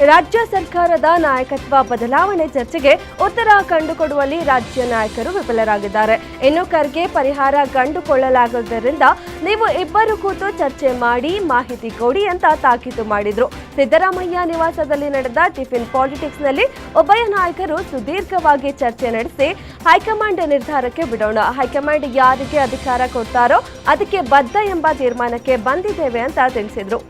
ರಾಜ್ಯ ಸರ್ಕಾರದ ನಾಯಕತ್ವ ಬದಲಾವಣೆ ಚರ್ಚೆಗೆ ಉತ್ತರ ಕಂಡುಕೊಡುವಲ್ಲಿ ರಾಜ್ಯ ನಾಯಕರು ವಿಫಲರಾಗಿದ್ದಾರೆ. ಇನ್ನು ಖರ್ಗೆ ಪರಿಹಾರ ಕಂಡುಕೊಳ್ಳಲಾಗುವುದರಿಂದ ನೀವು ಇಬ್ಬರು ಕೂತು ಚರ್ಚೆ ಮಾಡಿ ಮಾಹಿತಿ ಕೊಡಿ ಅಂತ ತಾಕೀತು ಮಾಡಿದ್ರು. ಸಿದ್ದರಾಮಯ್ಯ ನಿವಾಸದಲ್ಲಿ ನಡೆದ ಟಿಫಿನ್ ಪಾಲಿಟಿಕ್ಸ್ನಲ್ಲಿ ಉಭಯ ನಾಯಕರು ಸುದೀರ್ಘವಾಗಿ ಚರ್ಚೆ ನಡೆಸಿ ಹೈಕಮಾಂಡ್ ನಿರ್ಧಾರಕ್ಕೆ ಬಿಡೋಣ. ಹೈಕಮಾಂಡ್ ಯಾರಿಗೆ ಅಧಿಕಾರ ಕೊಡ್ತಾರೋ ಅದಕ್ಕೆ ಬದ್ಧ ಎಂಬ ತೀರ್ಮಾನಕ್ಕೆ ಬಂದಿದ್ದೇವೆ ಅಂತ ತಿಳಿಸಿದ್ರು.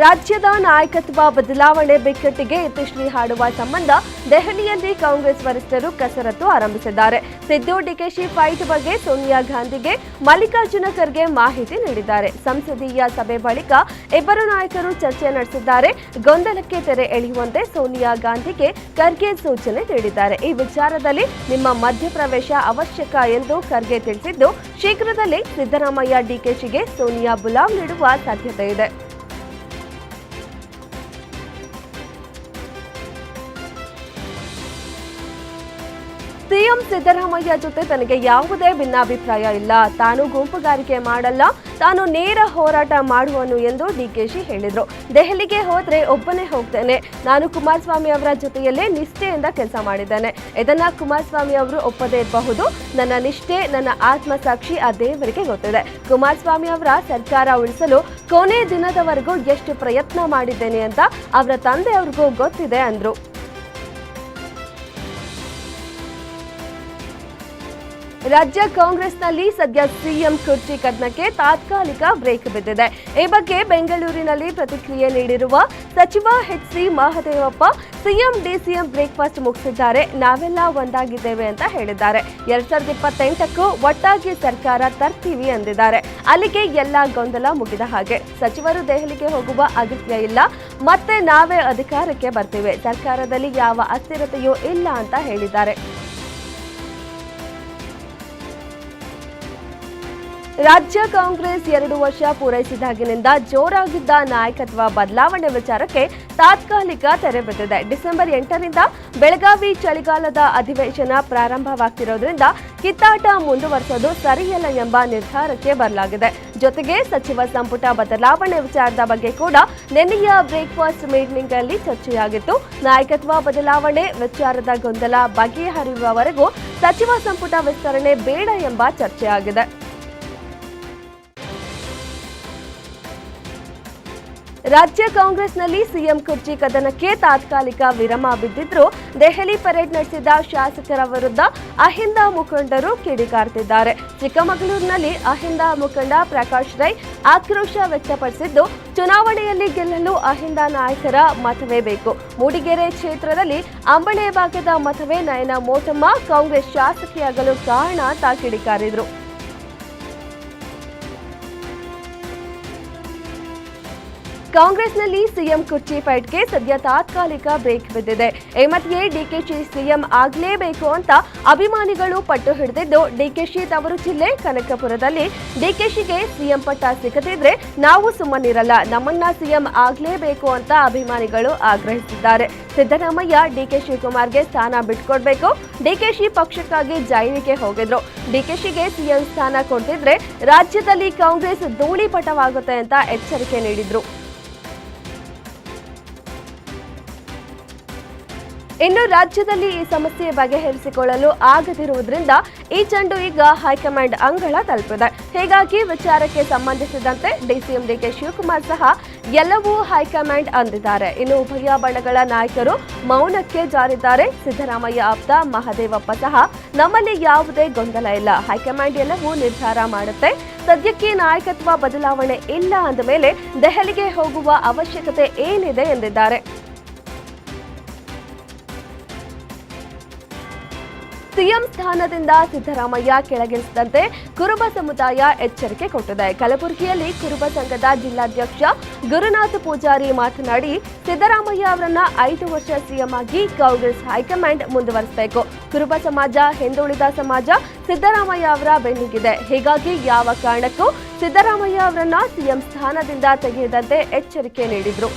ರಾಜ್ಯದ ನಾಯಕತ್ವ ಬದಲಾವಣೆ ಬಿಕ್ಕಟ್ಟಿಗೆ ಇತಿಶ್ರೀ ಹಾಡುವ ಸಂಬಂಧ ದೆಹಲಿಯಲ್ಲಿ ಕಾಂಗ್ರೆಸ್ ವರಿಷ್ಠರು ಕಸರತ್ತು ಆರಂಭಿಸಿದ್ದಾರೆ. ಸಿದ್ದು, ಡಿಕೆಶಿ ಫೈಟ್ ಬಗ್ಗೆ ಸೋನಿಯಾ ಗಾಂಧಿಗೆ ಮಲ್ಲಿಕಾರ್ಜುನ ಖರ್ಗೆ ಮಾಹಿತಿ ನೀಡಿದ್ದಾರೆ. ಸಂಸದೀಯ ಸಭೆ ಬಳಿಕ ಇಬ್ಬರು ನಾಯಕರು ಚರ್ಚೆ ನಡೆಸಿದ್ದಾರೆ. ಗೊಂದಲಕ್ಕೆ ತೆರೆ ಎಳೆಯುವಂತೆ ಸೋನಿಯಾ ಗಾಂಧಿಗೆ ಖರ್ಗೆ ಸೂಚನೆ ನೀಡಿದ್ದಾರೆ. ಈ ವಿಚಾರದಲ್ಲಿ ನಿಮ್ಮ ಮಧ್ಯಪ್ರವೇಶ ಅವಶ್ಯಕ ಎಂದು ಖರ್ಗೆ ತಿಳಿಸಿದ್ದು, ಶೀಘ್ರದಲ್ಲೇ ಸಿದ್ದರಾಮಯ್ಯ, ಡಿಕೆಶಿಗೆ ಸೋನಿಯಾ ಬುಲಾವ್ ನೀಡುವ ಸಾಧ್ಯತೆ ಇದೆ ಸಿಎಂ ಸಿದ್ದರಾಮಯ್ಯ ಜೊತೆ ತನಗೆ ಯಾವುದೇ ಭಿನ್ನಾಭಿಪ್ರಾಯ ಇಲ್ಲ. ತಾನು ಗುಂಪುಗಾರಿಕೆ ಮಾಡಲ್ಲ. ತಾನು ನೇರ ಹೋರಾಟ ಮಾಡುವನು ಎಂದು ಡಿಕೆಶಿ ಹೇಳಿದರು. ದೆಹಲಿಗೆ ಹೋದರೆ ಒಬ್ಬನೇ ಹೋಗ್ತೇನೆ. ನಾನು ಕುಮಾರಸ್ವಾಮಿ ಅವರ ಜೊತೆಯಲ್ಲೇ ನಿಷ್ಠೆಯಿಂದ ಕೆಲಸ ಮಾಡಿದ್ದೇನೆ. ಇದನ್ನ ಕುಮಾರಸ್ವಾಮಿ ಅವರು ಒಪ್ಪದೇ ಇರಬಹುದು. ನನ್ನ ನಿಷ್ಠೆ, ನನ್ನ ಆತ್ಮಸಾಕ್ಷಿ ಆ ದೇವರಿಗೆ ಗೊತ್ತಿದೆ. ಕುಮಾರಸ್ವಾಮಿ ಅವರ ಸರ್ಕಾರ ಉಳಿಸಲು ಕೊನೆ ದಿನದವರೆಗೂ ಎಷ್ಟು ಪ್ರಯತ್ನ ಮಾಡಿದ್ದೇನೆ ಅಂತ ಅವರ ತಂದೆಯವ್ರಿಗೂ ಗೊತ್ತಿದೆ ಅಂದ್ರು. ರಾಜ್ಯ ಕಾಂಗ್ರೆಸ್ನಲ್ಲಿ ಸದ್ಯ ಸಿಎಂ ಕುರ್ಚಿ ಕದನಕ್ಕೆ ತಾತ್ಕಾಲಿಕ ಬ್ರೇಕ್ ಬಿದ್ದಿದೆ. ಈ ಬಗ್ಗೆ ಬೆಂಗಳೂರಿನಲ್ಲಿ ಪ್ರತಿಕ್ರಿಯೆ ನೀಡಿರುವ ಸಚಿವ H C Mahadevappa, CM DCM breakfast ಮುಗಿಸಿದ್ದಾರೆ. ನಾವೆಲ್ಲ ಒಂದಾಗಿದ್ದೇವೆ ಅಂತ ಹೇಳಿದ್ದಾರೆ. ಎರಡ್ ಸಾವಿರದ ಇಪ್ಪತ್ತೆಂಟಕ್ಕೂ ಒಟ್ಟಾಗಿ ಸರ್ಕಾರ ತರ್ತೀವಿ ಅಂದಿದ್ದಾರೆ ಅಲ್ಲಿಗೆ ಎಲ್ಲ ಗೊಂದಲ ಮುಗಿದ ಹಾಗೆ. ಸಚಿವರು ದೆಹಲಿಗೆ ಹೋಗುವ ಅಗತ್ಯ ಇಲ್ಲ. ಮತ್ತೆ ನಾವೇ ಅಧಿಕಾರಕ್ಕೆ ಬರ್ತೇವೆ. ಸರ್ಕಾರದಲ್ಲಿ ಯಾವ ಅಸ್ಥಿರತೆಯೂ ಇಲ್ಲ ಅಂತ ಹೇಳಿದ್ದಾರೆ. ರಾಜ್ಯ ಕಾಂಗ್ರೆಸ್ ಎರಡು ವರ್ಷ ಪೂರೈಸಿದಾಗಿನಿಂದ ಜೋರಾಗಿದ್ದ ನಾಯಕತ್ವ ಬದಲಾವಣೆ ವಿಚಾರಕ್ಕೆ ತಾತ್ಕಾಲಿಕ ತೆರೆ ಬಿದ್ದಿದೆ. ಡಿಸೆಂಬರ್ ಎಂಟರಿಂದ ಬೆಳಗಾವಿ ಚಳಿಗಾಲದ ಅಧಿವೇಶನ ಪ್ರಾರಂಭವಾಗ್ತಿರೋದ್ರಿಂದ ಕಿತ್ತಾಟ ಮುಂದುವರೆಸೋದು ಸರಿಯಲ್ಲ ಎಂಬ ನಿರ್ಧಾರಕ್ಕೆ ಬರಲಾಗಿದೆ. ಜೊತೆಗೆ ಸಚಿವ ಸಂಪುಟ ಬದಲಾವಣೆ ವಿಚಾರದ ಬಗ್ಗೆ ಕೂಡ ನಿನ್ನೆಯ ಬ್ರೇಕ್ಫಾಸ್ಟ್ ಮೀಟಿಂಗ್ ಅಲ್ಲಿ ಚರ್ಚೆಯಾಗಿತ್ತು. ನಾಯಕತ್ವ ಬದಲಾವಣೆ ವಿಚಾರದ ಗೊಂದಲ ಬಗೆಹರಿಯುವವರೆಗೂ ಸಚಿವ ಸಂಪುಟ ವಿಸ್ತರಣೆ ಬೇಡ ಎಂಬ ಚರ್ಚೆಯಾಗಿದೆ. ರಾಜ್ಯ ಕಾಂಗ್ರೆಸ್ನಲ್ಲಿ ಸಿಎಂ ಕುರ್ಚಿ ಕದನಕ್ಕೆ ತಾತ್ಕಾಲಿಕ ವಿರಮ ಬಿದ್ದಿದ್ರು. ದೆಹಲಿ ಪರೇಡ್ ನಡೆಸಿದ ಶಾಸಕರ ವಿರುದ್ಧ ಅಹಿಂದ ಮುಖಂಡರು ಕಿಡಿಕಾರ್ತಿದ್ದಾರೆ. ಚಿಕ್ಕಮಗಳೂರಿನಲ್ಲಿ ಅಹಿಂದ ಮುಖಂಡ ಪ್ರಕಾಶ್ ರೈ ಆಕ್ರೋಶ ವ್ಯಕ್ತಪಡಿಸಿದ್ದು, ಚುನಾವಣೆಯಲ್ಲಿ ಗೆಲ್ಲಲು ಅಹಿಂದ ನಾಯಕರ ಮತವೇ ಬೇಕು. ಮೂಡಿಗೆರೆ ಕ್ಷೇತ್ರದಲ್ಲಿ ಅಂಬಳೆ ಭಾಗದ ಮತವೇ ನಯನ ಮೋಟಮ್ಮ ಕಾಂಗ್ರೆಸ್ ಶಾಸಕಿಯಾಗಲು ಕಾರಣ ಅಂತ ಕಿಡಿಕಾರಿದ್ರು ಕಾಂಗ್ರೆಸ್ನಲ್ಲಿ ಸಿಎಂ ಕುರ್ಚಿ ಫೈಟ್ಗೆ ಸದ್ಯ ತಾತ್ಕಾಲಿಕ ಬ್ರೇಕ್ ಬಿದ್ದಿದೆ. ಈ ಮಧ್ಯೆ ಡಿಕೆಶಿ ಸಿಎಂ ಆಗಲೇಬೇಕು ಅಂತ ಅಭಿಮಾನಿಗಳು ಪಟ್ಟು ಹಿಡಿದಿದ್ದು ಡಿಕೆಶಿ ತವರು ಜಿಲ್ಲೆ ಕನಕಪುರದಲ್ಲಿ. ಡಿಕೆಶಿಗೆ ಸಿಎಂ ಪಟ್ಟ ಸಿಗದಿದ್ರೆ ನಾವು ಸುಮ್ಮನಿರಲ್ಲ, ನಮ್ಮನ್ನ ಸಿಎಂ ಆಗಲೇಬೇಕು ಅಂತ ಅಭಿಮಾನಿಗಳು ಆಗ್ರಹಿಸಿದ್ದಾರೆ. ಸಿದ್ದರಾಮಯ್ಯ ಡಿಕೆ ಶಿವಕುಮಾರ್ಗೆ ಸ್ಥಾನ ಬಿಟ್ಕೊಡ್ಬೇಕು. ಡಿಕೆಶಿ ಪಕ್ಷಕ್ಕಾಗಿ ಜೈಲಿಗೆ ಹೋಗಿದ್ರು. ಡಿಕೆಶಿಗೆ ಸಿಎಂ ಸ್ಥಾನ ಕೊಟ್ಟಿದ್ರೆ ರಾಜ್ಯದಲ್ಲಿ ಕಾಂಗ್ರೆಸ್ ಧೂಳಿಪಟವಾಗುತ್ತೆ ಅಂತ ಎಚ್ಚರಿಕೆ ನೀಡಿದ್ರು. ಇನ್ನು ರಾಜ್ಯದಲ್ಲಿ ಈ ಸಮಸ್ಯೆ ಬಗೆಹರಿಸಿಕೊಳ್ಳಲು ಆಗದಿರುವುದರಿಂದ ಈ ಚೆಂಡು ಈಗ ಹೈಕಮಾಂಡ್ ಅಂಗಳ ತಲುಪಿದೆ. ಹೀಗಾಗಿ ವಿಚಾರಕ್ಕೆ ಸಂಬಂಧಿಸಿದಂತೆ ಡಿಸಿಎಂ ಡಿಕೆ ಶಿವಕುಮಾರ್ ಸಹ ಎಲ್ಲವೂ ಹೈಕಮಾಂಡ್ ಅಂದಿದ್ದಾರೆ. ಇನ್ನು ಉಭಯ ಬಣಗಳ ನಾಯಕರು ಮೌನಕ್ಕೆ ಜಾರಿದ್ದಾರೆ. ಸಿದ್ದರಾಮಯ್ಯ ಆಪ್ತ, ಮಹದೇವಪ್ಪ ಸಹ ನಮ್ಮಲ್ಲಿ ಯಾವುದೇ ಗೊಂದಲ ಇಲ್ಲ. ಹೈಕಮಾಂಡ್ ಎಲ್ಲವೂ ನಿರ್ಧಾರ ಮಾಡುತ್ತೆ. ಸದ್ಯಕ್ಕೆ ನಾಯಕತ್ವ ಬದಲಾವಣೆ ಇಲ್ಲ ಅಂದ ಮೇಲೆ ದೆಹಲಿಗೆ ಹೋಗುವ ಅವಶ್ಯಕತೆ ಏನಿದೆ ಎಂದಿದ್ದಾರೆ. ಸಿಎಂ ಸ್ಥಾನದಿಂದ ಸಿದ್ದರಾಮಯ್ಯ ಕೆಳಗಿಳಿಸಿದಂತೆ ಕುರುಬ ಸಮುದಾಯ ಎಚ್ಚರಿಕೆ ಕೊಟ್ಟಿದೆ. ಕಲಬುರಗಿಯಲ್ಲಿ ಕುರುಬ ಸಂಘದ ಜಿಲ್ಲಾಧ್ಯಕ್ಷ ಗುರುನಾಥ ಪೂಜಾರಿ ಮಾತನಾಡಿ, ಸಿದ್ದರಾಮಯ್ಯ ಅವರನ್ನ ಐದು ವರ್ಷ ಸಿಎಂ ಆಗಿ ಕಾಂಗ್ರೆಸ್ ಹೈಕಮಾಂಡ್ ಮುಂದುವರಿಸಬೇಕು. ಕುರುಬ ಸಮಾಜ ಹಿಂದುಳಿದ ಸಮಾಜ ಸಿದ್ದರಾಮಯ್ಯ ಅವರ ಬೆನ್ನಿಗಿದೆ. ಹೀಗಾಗಿ ಯಾವ ಕಾರಣಕ್ಕೂ ಸಿದ್ದರಾಮಯ್ಯ ಅವರನ್ನ ಸಿಎಂ ಸ್ಥಾನದಿಂದ ತೆಗೆಯದಂತೆ ಎಚ್ಚರಿಕೆ ನೀಡಿದ್ರು.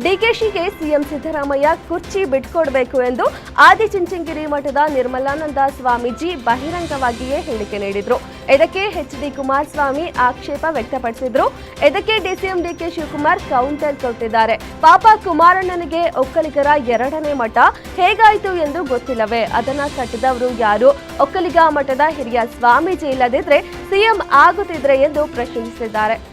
ಡಿಕೆಶಿಗೆ ಸಿಎಂ ಸಿದ್ದರಾಮಯ್ಯ ಕುರ್ಚಿ ಬಿಟ್ಕೊಡ್ಬೇಕು ಎಂದು ಆದಿಚುಂಚನಗಿರಿ ಮಠದ ನಿರ್ಮಲಾನಂದ ಸ್ವಾಮೀಜಿ ಬಹಿರಂಗವಾಗಿಯೇ ಹೇಳಿಕೆ ನೀಡಿದರು. ಇದಕ್ಕೆ ಎಚ್ ಡಿ ಕುಮಾರಸ್ವಾಮಿ ಆಕ್ಷೇಪ ವ್ಯಕ್ತಪಡಿಸಿದ್ರು. ಇದಕ್ಕೆ ಡಿಸಿಎಂ ಡಿಕೆ ಶಿವಕುಮಾರ್ ಕೌಂಟರ್ ಕೊಟ್ಟಿದ್ದಾರೆ. ಪಾಪ ಕುಮಾರಣ್ಣನಿಗೆ ಒಕ್ಕಲಿಗರ ಎರಡನೇ ಮಠ ಹೇಗಾಯಿತು ಎಂದು ಗೊತ್ತಿಲ್ಲವೇ? ಅದನ್ನ ಕಟ್ಟಿದವರು ಯಾರು? ಒಕ್ಕಲಿಗ ಮಠದ ಹಿರಿಯ ಸ್ವಾಮೀಜಿ ಇಲ್ಲದಿದ್ರೆ ಸಿಎಂ ಆಗುತ್ತಿದ್ರೆ ಎಂದು ಪ್ರಶ್ನಿಸಿದ್ದಾರೆ.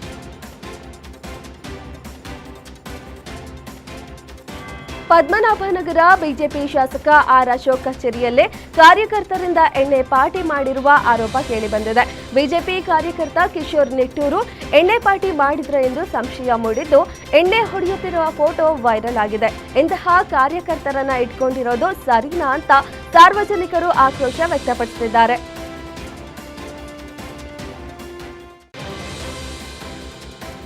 ಪದ್ಮನಾಭನಗರ ಬಿಜೆಪಿ ಶಾಸಕ ಆರ್ ಅಶೋಕ್ ಕಚೇರಿಯಲ್ಲೇ ಕಾರ್ಯಕರ್ತರಿಂದ ಎಣ್ಣೆ ಪಾರ್ಟಿ ಮಾಡಿರುವ ಆರೋಪ ಕೇಳಿಬಂದಿದೆ. ಬಿಜೆಪಿ ಕಾರ್ಯಕರ್ತ ಕಿಶೋರ್ ನಿಟ್ಟೂರು ಎಣ್ಣೆ ಪಾರ್ಟಿ ಮಾಡಿದ್ರ ಎಂದು ಸಂಶಯ ಮೂಡಿದ್ದು ಎಣ್ಣೆ ಹೊಡೆಯುತ್ತಿರುವ ಫೋಟೋ ವೈರಲ್ ಆಗಿದೆ. ಇಂತಹ ಕಾರ್ಯಕರ್ತರನ್ನ ಇಟ್ಕೊಂಡಿರೋದು ಸರಿನಾ ಅಂತ ಸಾರ್ವಜನಿಕರು ಆಕ್ರೋಶ ವ್ಯಕ್ತಪಡಿಸುತ್ತಿದ್ದಾರೆ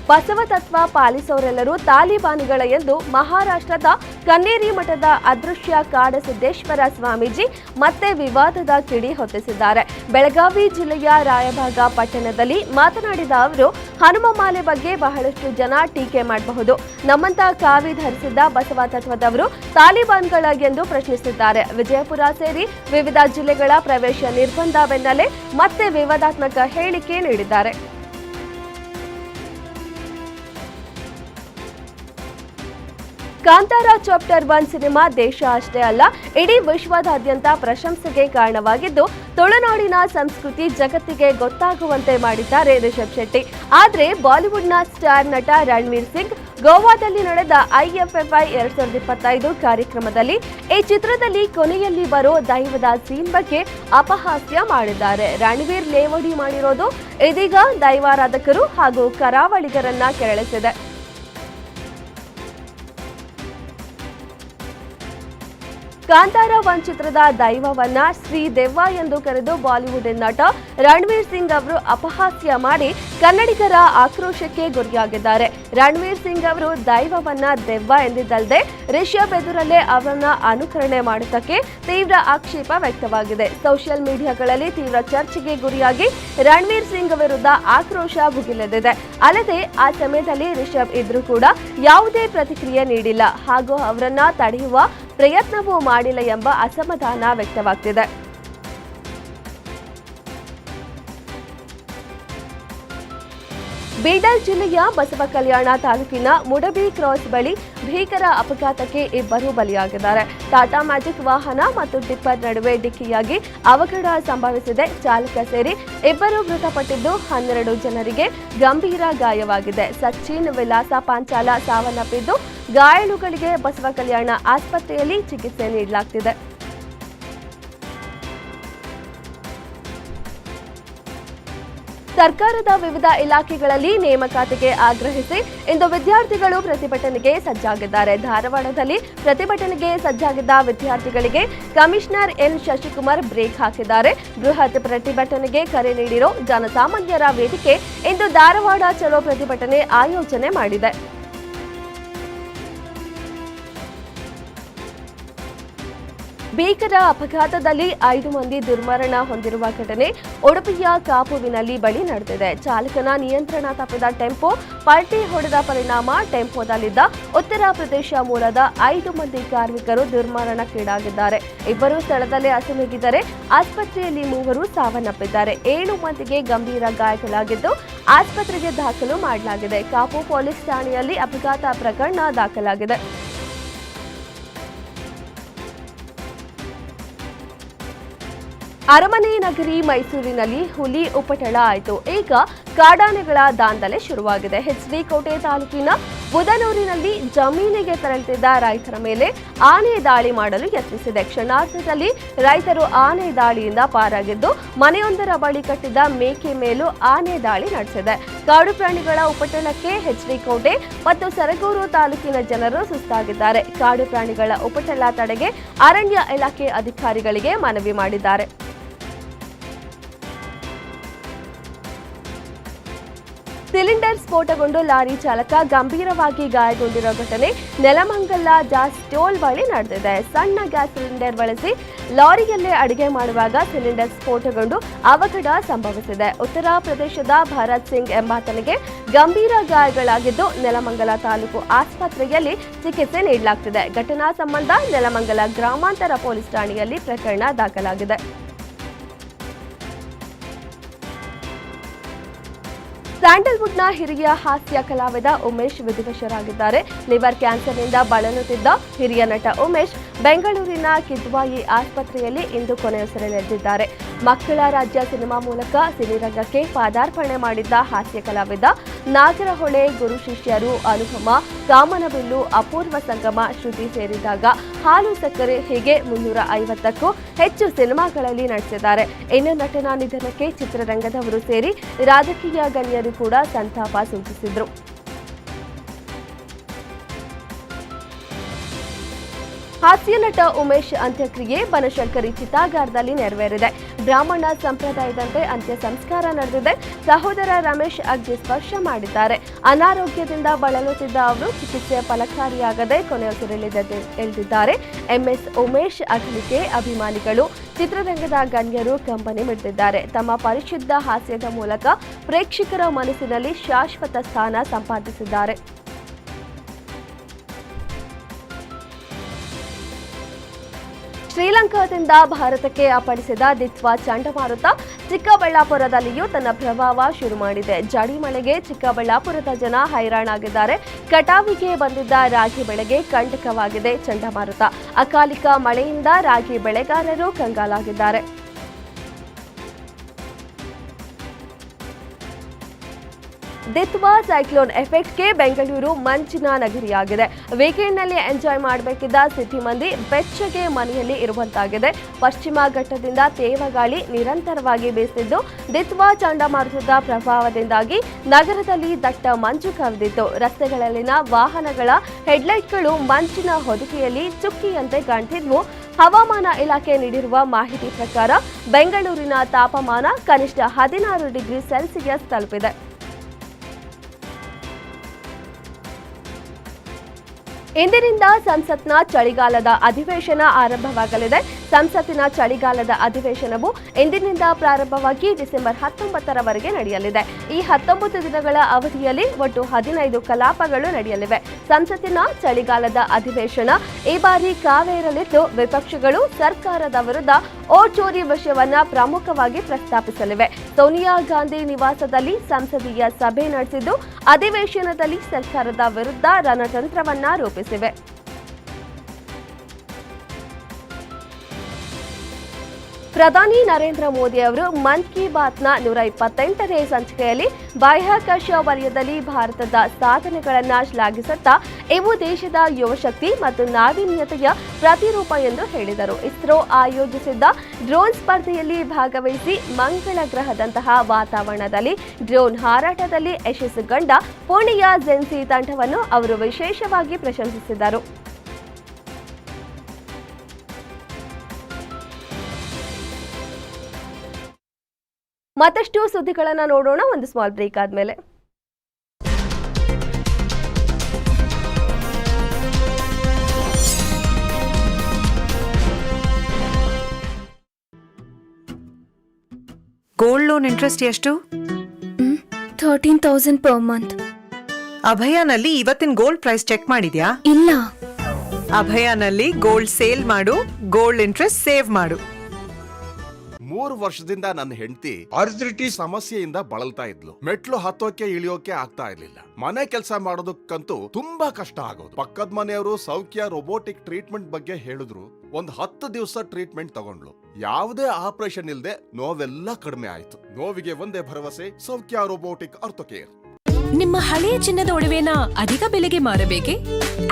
ಬಸವ ತತ್ವ ಪಾಲಿಸೋರೆಲ್ಲರೂ ತಾಲಿಬಾನಿಗಳ ಎಂದು ಮಹಾರಾಷ್ಟ್ರದ ಕನ್ನೇರಿ ಮಠದ ಅದೃಶ್ಯ ಕಾಡಸಿದ್ದೇಶ್ವರ ಸ್ವಾಮೀಜಿ ಮತ್ತೆ ವಿವಾದದ ಕಿಡಿ ಹೊತ್ತಿಸಿದ್ದಾರೆ. ಬೆಳಗಾವಿ ಜಿಲ್ಲೆಯ ರಾಯಭಾಗ ಪಟ್ಟಣದಲ್ಲಿ ಮಾತನಾಡಿದ ಅವರು ಹನುಮಮಾಲೆ ಬಗ್ಗೆ ಬಹಳಷ್ಟು ಜನ ಟೀಕೆ ಮಾಡಬಹುದು. ನಮ್ಮಂತ ಕಾವಿ ಧರಿಸಿದ್ದ ಬಸವ ತತ್ವದವರು ತಾಲಿಬಾನ್ಗಳ ಎಂದು ಪ್ರಶ್ನಿಸಿದ್ದಾರೆ. ವಿಜಯಪುರ ಸೇರಿ ವಿವಿಧ ಜಿಲ್ಲೆಗಳ ಪ್ರವೇಶ ನಿರ್ಬಂಧ ಬೆನ್ನಲ್ಲೇ ಮತ್ತೆ ವಿವಾದಾತ್ಮಕ ಹೇಳಿಕೆ ನೀಡಿದ್ದಾರೆ. ಕಾಂತಾರ ಚಾಪ್ಟರ್ ಒನ್ ಸಿನಿಮಾ ದೇಶ ಅಷ್ಟೇ ಅಲ್ಲ, ಇಡೀ ವಿಶ್ವದಾದ್ಯಂತ ಪ್ರಶಂಸೆಗೆ ಕಾರಣವಾಗಿದ್ದು, ತುಳುನಾಡಿನ ಸಂಸ್ಕೃತಿ ಜಗತ್ತಿಗೆ ಗೊತ್ತಾಗುವಂತೆ ಮಾಡಿದ್ದಾರೆ ರಿಷಬ್ ಶೆಟ್ಟಿ. ಆದರೆ ಬಾಲಿವುಡ್ನ ಸ್ಟಾರ್ ನಟ ರಣವೀರ್ ಸಿಂಗ್ ಗೋವಾದಲ್ಲಿ ನಡೆದ ಐಎಫ್ಎಫ್ಐ ಎರಡ್ ಸಾವಿರದ ಇಪ್ಪತ್ತೈದು ಕಾರ್ಯಕ್ರಮದಲ್ಲಿ ಈ ಚಿತ್ರದಲ್ಲಿ ಕೊನೆಯಲ್ಲಿ ಬರೋ ದೈವದ ಸೀನ್ ಬಗ್ಗೆ ಅಪಹಾಸ್ಯ ಮಾಡಿದ್ದಾರೆ. ರಣವೀರ್ ಲೇವಡಿ ಮಾಡಿರೋದು ಇದೀಗ ದೈವಾರಾಧಕರು ಹಾಗೂ ಕರಾವಳಿಗರನ್ನ ಕೆರಳಿಸಿದೆ. ಕಾಂತಾರ ಒನ್ ಚಿತ್ರದ ದೈವವನ್ನ ಶ್ರೀ ದೆವ್ವ ಎಂದು ಕರೆದು ಬಾಲಿವುಡ್ ನಟ ರಣವೀರ್ ಸಿಂಗ್ ಅವರು ಅಪಹಾಸ್ಯ ಮಾಡಿ ಕನ್ನಡಿಗರ ಆಕ್ರೋಶಕ್ಕೆ ಗುರಿಯಾಗಿದ್ದಾರೆ. ರಣವೀರ್ ಸಿಂಗ್ ಅವರು ದೈವವನ್ನ ದೆವ್ವ ಎಂದಿದ್ದಲ್ಲದೆ ರಿಷಬ್ ಎದುರಲ್ಲೇ ಅವರನ್ನ ಅನುಕರಣೆ ಮಾಡುತ್ತಕ್ಕೆ ತೀವ್ರ ಆಕ್ಷೇಪ ವ್ಯಕ್ತವಾಗಿದೆ. ಸೋಷಿಯಲ್ ಮೀಡಿಯಾಗಳಲ್ಲಿ ತೀವ್ರ ಚರ್ಚೆಗೆ ಗುರಿಯಾಗಿ ರಣವೀರ್ ಸಿಂಗ್ ವಿರುದ್ಧ ಆಕ್ರೋಶ ಭುಗಿಲೆದಿದೆ ಅಲ್ಲದೆ ಆ ಸಮಯದಲ್ಲಿ ರಿಷಬ್ ಇದ್ರೂ ಕೂಡ ಯಾವುದೇ ಪ್ರತಿಕ್ರಿಯೆ ನೀಡಿಲ್ಲ. ಹಾಗೂ ಅವರನ್ನ ತಡೆಯುವ ಪ್ರಯತ್ನವೂ ಮಾಡಿಲ್ಲ ಎಂಬ ಅಸಮಾಧಾನ ವ್ಯಕ್ತವಾಗ್ತಿದೆ. ಬೀದರ್ ಜಿಲ್ಲೆಯ ಬಸವ ಕಲ್ಯಾಣ ತಾಲೂಕಿನ ಮುಡಬಿ ಕ್ರಾಸ್ ಬಳಿ ಭೀಕರ ಅಪಘಾತಕ್ಕೆ ಇಬ್ಬರು ಬಲಿಯಾಗಿದ್ದಾರೆ. ಟಾಟಾ ಮ್ಯಾಜಿಕ್ ವಾಹನ ಮತ್ತು ಟಿಪ್ಪರ್ ನಡುವೆ ಡಿಕ್ಕಿಯಾಗಿ ಅವಘಡ ಸಂಭವಿಸಿದೆ. ಚಾಲಕ ಸೇರಿ ಇಬ್ಬರು ಮೃತಪಟ್ಟಿದ್ದು ಹನ್ನೆರಡು ಜನರಿಗೆ ಗಂಭೀರ ಗಾಯವಾಗಿದೆ. ಸಚಿನ್ ವಿಲಾಸ ಪಾಂಚಾಲ ಸಾವನ್ನಪ್ಪಿದ್ದು ಗಾಯಾಳುಗಳಿಗೆ ಬಸವ ಕಲ್ಯಾಣ ಆಸ್ಪತ್ರೆಯಲ್ಲಿ ಚಿಕಿತ್ಸೆ ನೀಡಲಾಗ್ತಿದೆ. ಸರ್ಕಾರದ ವಿವಿಧ ಇಲಾಖೆಗಳಲ್ಲಿ ನೇಮಕಾತಿಗೆ ಆಗ್ರಹಿಸಿ ಇಂದು ವಿದ್ಯಾರ್ಥಿಗಳು ಪ್ರತಿಭಟನೆಗೆ ಸಜ್ಜಾಗಿದ್ದಾರೆ. ಧಾರವಾಡದಲ್ಲಿ ಪ್ರತಿಭಟನೆಗೆ ಸಜ್ಜಾಗಿದ್ದ ವಿದ್ಯಾರ್ಥಿಗಳಿಗೆ ಕಮಿಷನರ್ ಎನ್ ಶಶಿಕುಮಾರ್ ಬ್ರೇಕ್ ಹಾಕಿದ್ದಾರೆ. ಬೃಹತ್ ಪ್ರತಿಭಟನೆಗೆ ಕರೆ ನೀಡಿರೋ ಜನಸಾಮಾನ್ಯರ ವೇದಿಕೆ ಇಂದು ಧಾರವಾಡ ಚಲೋ ಪ್ರತಿಭಟನೆ ಆಯೋಜನೆ ಮಾಡಿದೆ. ಭೀಕರ ಅಪಘಾತದಲ್ಲಿ ಐದು ಮಂದಿ ದುರ್ಮರಣ ಹೊಂದಿರುವ ಘಟನೆ ಉಡುಪಿಯ ಕಾಪುವಿನಲ್ಲಿ ಬಳಿ ನಡೆದಿದೆ. ಚಾಲಕನ ನಿಯಂತ್ರಣ ತಪ್ಪಿದ ಟೆಂಪೋ ಪಲ್ಟಿ ಹೊಡೆದ ಪರಿಣಾಮ. ಟೆಂಪೋದಲ್ಲಿದ್ದ ಉತ್ತರ ಪ್ರದೇಶ ಮೂಲದ ಐದು ಮಂದಿ ಕಾರ್ಮಿಕರು ದುರ್ಮರಣಕ್ಕೀಡಾಗಿದ್ದಾರೆ. ಇಬ್ಬರು ಸ್ಥಳದಲ್ಲೇ ಅಸುನೀಗಿದ್ದರೆ ಆಸ್ಪತ್ರೆಯಲ್ಲಿ ಮೂವರು ಸಾವನ್ನಪ್ಪಿದ್ದಾರೆ. ಏಳು ಮಂದಿಗೆ ಗಂಭೀರ ಗಾಯಗಳಾಗಿದ್ದು ಆಸ್ಪತ್ರೆಗೆ ದಾಖಲು ಮಾಡಲಾಗಿದೆ. ಕಾಪು ಪೊಲೀಸ್ ಠಾಣೆಯಲ್ಲಿ ಅಪಘಾತ ಪ್ರಕರಣ ದಾಖಲಾಗಿದೆ. ಅರಮನೆ ನಗರಿ ಮೈಸೂರಿನಲ್ಲಿ ಹುಲಿ ಉಪಟಳ ಆಯಿತು. ಈಗ ಕಾಡಾನೆಗಳ ದಾಂಧಲೆ ಶುರುವಾಗಿದೆ. ಎಚ್ಡಿ ಕೋಟೆ ತಾಲೂಕಿನ ಬುದನೂರಿನಲ್ಲಿ ಜಮೀನಿಗೆ ತೆರಳುತ್ತಿದ್ದ ರೈತರ ಮೇಲೆ ಆನೆ ದಾಳಿ ಮಾಡಲು ಯತ್ನಿಸಿದೆ. ಕ್ಷಣಾರ್ಧದಲ್ಲಿ ರೈತರು ಆನೆ ದಾಳಿಯಿಂದ ಪಾರಾಗಿದ್ದು, ಮನೆಯೊಂದರ ಬಳಿ ಕಟ್ಟಿದ್ದ ಮೇಕೆ ಮೇಲೂ ಆನೆ ದಾಳಿ ನಡೆಸಿದೆ. ಕಾಡು ಪ್ರಾಣಿಗಳ ಉಪಟಳಕ್ಕೆ ಎಚ್ಡಿ ಕೋಟೆ ಮತ್ತು ಸರಗೂರು ತಾಲೂಕಿನ ಜನರು ಸುಸ್ತಾಗಿದ್ದಾರೆ. ಕಾಡು ಪ್ರಾಣಿಗಳ ಉಪಟಳ ತಡೆಗೆ ಅರಣ್ಯ ಇಲಾಖೆ ಅಧಿಕಾರಿಗಳಿಗೆ ಮನವಿ ಮಾಡಿದ್ದಾರೆ. ಸಿಲಿಂಡರ್ ಸ್ಫೋಟಗೊಂಡು ಲಾರಿ ಚಾಲಕ ಗಂಭೀರವಾಗಿ ಗಾಯಗೊಂಡಿರುವ ಘಟನೆ ನೆಲಮಂಗಲ ಜಾಸ್ ಟೋಲ್ ಬಳಿ ನಡೆದಿದೆ. ಸಣ್ಣ ಗ್ಯಾಸ್ ಸಿಲಿಂಡರ್ ಬಳಸಿ ಲಾರಿಯಲ್ಲೇ ಅಡುಗೆ ಮಾಡುವಾಗ ಸಿಲಿಂಡರ್ ಸ್ಫೋಟಗೊಂಡು ಅವಘಡ ಸಂಭವಿಸಿದೆ. ಉತ್ತರ ಪ್ರದೇಶದ ಭರತ್ ಸಿಂಗ್ ಎಂಬಾತನಿಗೆ ಗಂಭೀರ ಗಾಯಗಳಾಗಿದ್ದು ನೆಲಮಂಗಲ ತಾಲೂಕು ಆಸ್ಪತ್ರೆಯಲ್ಲಿ ಚಿಕಿತ್ಸೆ ನೀಡಲಾಗ್ತಿದೆ. ಘಟನಾ ಸಂಬಂಧ ನೆಲಮಂಗಲ ಗ್ರಾಮಾಂತರ ಪೊಲೀಸ್ ಠಾಣೆಯಲ್ಲಿ ಪ್ರಕರಣ ದಾಖಲಾಗಿದೆ. ಸ್ಯಾಂಡಲ್ವುಡ್ನ ಹಿರಿಯ ಹಾಸ್ಯ ಕಲಾವಿದ ಉಮೇಶ್ ವಿಧಿವಶರಾಗಿದ್ದಾರೆ. ಲಿವರ್ ಕ್ಯಾನ್ಸರ್ನಿಂದ ಬಳಲುತ್ತಿದ್ದ ಹಿರಿಯ ನಟ ಉಮೇಶ್ ಬೆಂಗಳೂರಿನ ಕಿದ್ವಾಯಿ ಆಸ್ಪತ್ರೆಯಲ್ಲಿ ಇಂದು ಕೊನೆಯುಸಿರೆಳೆದಿದ್ದಾರೆ. ಮಕ್ಕಳ ರಾಜ್ಯ ಸಿನಿಮಾ ಮೂಲಕ ಸಿನಿರಂಗಕ್ಕೆ ಪಾದಾರ್ಪಣೆ ಮಾಡಿದ್ದ ಹಾಸ್ಯ ಕಲಾವಿದ ನಾಗರಹೊಳೆ ಗುರು ಶಿಷ್ಯರು ಅನುಪಮ ಕಾಮನಬಿಲ್ಲು ಅಪೂರ್ವ ಸಂಗಮ ಶ್ರುತಿ ಸೇರಿದಾಗ ಹಾಲು ಸಕ್ಕರೆ ಹೀಗೆ ಮುನ್ನೂರ ಐವತ್ತಕ್ಕೂ ಹೆಚ್ಚು ಸಿನಿಮಾಗಳಲ್ಲಿ ನಟಿಸಿದ್ದಾರೆ. ಇನ್ನು ನಟನ ನಿಧನಕ್ಕೆ ಚಿತ್ರರಂಗದವರು ಸೇರಿ ರಾಜಕೀಯ ಗಣ್ಯರು ಕೂಡ ಸಂತಾಪ ಸೂಚಿಸಿದ್ರು. ಹಾಸ್ಯ ನಟ ಉಮೇಶ್ ಅಂತ್ಯಕ್ರಿಯೆ ಬನಶಂಕರಿ ಚಿತಾಗಾರದಲ್ಲಿ ನೆರವೇರಿದೆ. ಬ್ರಾಹ್ಮಣ ಸಂಪ್ರದಾಯದಂತೆ ಅಂತ್ಯ ಸಂಸ್ಕಾರ ನಡೆದಿದೆ. ಸಹೋದರ ರಮೇಶ್ ಅಗ್ನಿ ಸ್ಪರ್ಶ ಮಾಡಿದ್ದಾರೆ. ಅನಾರೋಗ್ಯದಿಂದ ಬಳಲುತ್ತಿದ್ದ ಅವರು ಚಿಕಿತ್ಸೆ ಫಲಕಾರಿಯಾಗದೆ ಕೊನೆಯುಸಿರೆಳೆದಿದ್ದಾರೆ ಎಂಎಸ್ ಉಮೇಶ್ ಅಗಲಿಕೆ ಅಭಿಮಾನಿಗಳು ಚಿತ್ರರಂಗದ ಗಣ್ಯರು ಕಂಬನಿ ಮಿಡಿದಿದ್ದಾರೆ. ತಮ್ಮ ಪರಿಶುದ್ಧ ಹಾಸ್ಯದ ಮೂಲಕ ಪ್ರೇಕ್ಷಕರ ಮನಸ್ಸಿನಲ್ಲಿ ಶಾಶ್ವತ ಸ್ಥಾನ ಸಂಪಾದಿಸಿದ್ದಾರೆ. ಶ್ರೀಲಂಕಾದಿಂದ ಭಾರತಕ್ಕೆ ಅಪ್ಪಳಿಸಿದ ದಿತ್ವ ಚಂಡಮಾರುತ ಚಿಕ್ಕಬಳ್ಳಾಪುರದಲ್ಲಿಯೂ ತನ್ನ ಪ್ರಭಾವ ಶುರು ಮಾಡಿದೆ. ಜಡಿ ಮಳೆಗೆ ಚಿಕ್ಕಬಳ್ಳಾಪುರದ ಜನ ಹೈರಾಣಾಗಿದ್ದಾರೆ. ಕಟಾವಿಗೆ ಬಂದಿದ್ದ ರಾಗಿ ಬೆಳೆಗೆ ಕಂಟಕವಾಗಿದೆ ಚಂಡಮಾರುತ. ಅಕಾಲಿಕ ಮಳೆಯಿಂದ ರಾಗಿ ಬೆಳೆಗಾರರು ಕಂಗಾಲಾಗಿದ್ದಾರೆ. ದಿತ್ವಾ ಸೈಕ್ಲೋನ್ ಎಫೆಕ್ಟ್ಗೆ ಬೆಂಗಳೂರು ಮಂಚಿನ ನಗರಿಯಾಗಿದೆ. ವೀಕೆಂಡ್ನಲ್ಲಿ ಎಂಜಾಯ್ ಮಾಡಬೇಕಿದ್ದ ಸಿಟಿ ಮಂದಿ ಬೆಚ್ಚಗೆ ಮನೆಯಲ್ಲಿ ಇರುವಂತಾಗಿದೆ. ಪಶ್ಚಿಮ ಘಟ್ಟದಿಂದ ತೇವಗಾಳಿ ನಿರಂತರವಾಗಿ ಬೀಸಿದ್ದು ದಿತ್ವಾ ಚಂಡಮಾರುತದ ಪ್ರಭಾವದಿಂದಾಗಿ ನಗರದಲ್ಲಿ ದಟ್ಟ ಮಂಜು ಕವಿದಿತ್ತು. ರಸ್ತೆಗಳಲ್ಲಿನ ವಾಹನಗಳ ಹೆಡ್ಲೈಟ್ಗಳು ಮಂಚಿನ ಹೊದಿಕೆಯಲ್ಲಿ ಚುಕ್ಕಿಯಂತೆ ಕಾಣ್ತಿದ್ವು ಹವಾಮಾನ ಇಲಾಖೆ ನೀಡಿರುವ ಮಾಹಿತಿ ಪ್ರಕಾರ, ಬೆಂಗಳೂರಿನ ತಾಪಮಾನ ಕನಿಷ್ಠ ಹದಿನಾರು ಡಿಗ್ರಿ ಸೆಲ್ಸಿಯಸ್ ತಲುಪಿದೆ. ಇಂದಿನಿಂದ ಸಂಸತ್ನ ಚಳಿಗಾಲದ ಅಧಿವೇಶನ ಆರಂಭವಾಗಲಿದೆ. ಸಂಸತ್ತಿನ ಚಳಿಗಾಲದ ಅಧಿವೇಶನವು ಇಂದಿನಿಂದ ಪ್ರಾರಂಭವಾಗಿ ಡಿಸೆಂಬರ್ ಹತ್ತೊಂಬತ್ತರವರೆಗೆ ನಡೆಯಲಿದೆ. ಈ ಹತ್ತೊಂಬತ್ತು ದಿನಗಳ ಅವಧಿಯಲ್ಲಿ ಒಟ್ಟು ಹದಿನೈದು ಕಲಾಪಗಳು ನಡೆಯಲಿವೆ. ಸಂಸತ್ತಿನ ಚಳಿಗಾಲದ ಅಧಿವೇಶನ ಈ ಬಾರಿ ಕಾವೇರಲಿದ್ದು, ವಿಪಕ್ಷಗಳು ಸರ್ಕಾರದ ವಿರುದ್ಧ ಓಚೋರಿ ವಿಷಯವನ್ನ ಪ್ರಮುಖವಾಗಿ ಪ್ರಸ್ತಾಪಿಸಲಿವೆ. ಸೋನಿಯಾ ಗಾಂಧಿ ನಿವಾಸದಲ್ಲಿ ಸಂಸದೀಯ ಸಭೆ ನಡೆಸಿದ್ದು, ಅಧಿವೇಶನದಲ್ಲಿ ಸರ್ಕಾರದ ವಿರುದ್ಧ ರಣತಂತ್ರವನ್ನ ರೂಪಿಸಿವೆ ಪ್ರಧಾನಿ ನರೇಂದ್ರ ಮೋದಿ ಅವರು ಮನ್ ಕಿ ಬಾತ್ನ ನೂರ ಇಪ್ಪತ್ತೆಂಟನೇ ಸಂಚಿಕೆಯಲ್ಲಿ ಬಾಹ್ಯಾಕಾಶ ವಲಯದಲ್ಲಿ ಭಾರತದ ಸಾಧನೆಗಳನ್ನು ಶ್ಲಾಘಿಸುತ್ತಾ ಇವು ದೇಶದ ಯುವಶಕ್ತಿ ಮತ್ತು ನಾವೀನ್ಯತೆಯ ಪ್ರತಿರೂಪ ಎಂದು ಹೇಳಿದರು. ಇಸ್ರೋ ಆಯೋಜಿಸಿದ್ದ ಡ್ರೋನ್ ಸ್ಪರ್ಧೆಯಲ್ಲಿ ಭಾಗವಹಿಸಿ ಮಂಗಳ ಗ್ರಹದಂತಹ ವಾತಾವರಣದಲ್ಲಿ ಡ್ರೋನ್ ಹಾರಾಟದಲ್ಲಿ ಯಶಸ್ಸು ಕಂಡ ಪುಣೆಯ ಜೆನ್ಸಿ ತಂಡವನ್ನು ಅವರು ವಿಶೇಷವಾಗಿ ಪ್ರಶಂಸಿಸಿದರು. ಮತ್ತಷ್ಟು ಸುದ್ದಿಗಳನ್ನು ನೋಡೋಣ. ಒಂದು ಸ್ಮಾಲ್ ಬ್ರೇಕ್ ಆದ್ಮೇಲೆ. ಗೋಲ್ಡ್ ಲೋನ್ ಇಂಟ್ರೆಸ್ಟ್ ಎಷ್ಟು? ಥರ್ಟೀನ್ ತೌಸಂಡ್ ಪರ್ ಮಂತ್ ಅಭಯಾನಲ್ಲಿ ಇವತ್ತಿನ ಗೋಲ್ಡ್ ಪ್ರೈಸ್ ಚೆಕ್ ಮಾಡಿದ್ಯಾ? ಇಲ್ಲ. ಅಭಯಾನಲ್ಲಿ ಗೋಲ್ಡ್ ಸೇಲ್ ಮಾಡು ಗೋಲ್ಡ್ ಇಂಟ್ರೆಸ್ಟ್ ಸೇವ್ ಮಾಡು. ಮೂರು ವರ್ಷದಿಂದ ನನ್ನ ಹೆಂಡತಿ ಅರ್ಜಿಟಿಸ್ ಸಮಸ್ಯೆಯಿಂದ ಬಳಲ್ತಾ ಇದ್ಲು. ಮೆಟ್ಲು ಹತ್ತೋಕೆ ಇಳಿಯೋಕೆ ಆಗ್ತಾ ಇರ್ಲಿಲ್ಲ. ಮನೆ ಕೆಲಸ ಮಾಡೋದಕ್ಕಂತೂ ತುಂಬಾ ಕಷ್ಟ ಆಗೋದು. ಪಕ್ಕದ ಮನೆಯವರು ಸೌಖ್ಯ ರೋಬೋಟಿಕ್ ಟ್ರೀಟ್ಮೆಂಟ್ ಬಗ್ಗೆ ಹೇಳಿದ್ರು. ಒಂದ್ ಹತ್ತು ದಿವಸ ಟ್ರೀಟ್ಮೆಂಟ್ ತಗೊಂಡ್ಲು ಯಾವುದೇ ಆಪರೇಷನ್ ಇಲ್ಲದೆ ನೋವೆಲ್ಲ ಕಡಿಮೆ ಆಯ್ತು. ನೋವಿಗೆ ಒಂದೇ ಭರವಸೆ ಸೌಖ್ಯ ರೋಬೋಟಿಕ್ ಅರ್ಥೋಕೇರ್ ನಿಮ್ಮ ಹಳೆಯ ಚಿನ್ನದ ಒಡವೆನ ಅಧಿಕ ಬೆಲೆಗೆ ಮಾರಬೇಕೆ?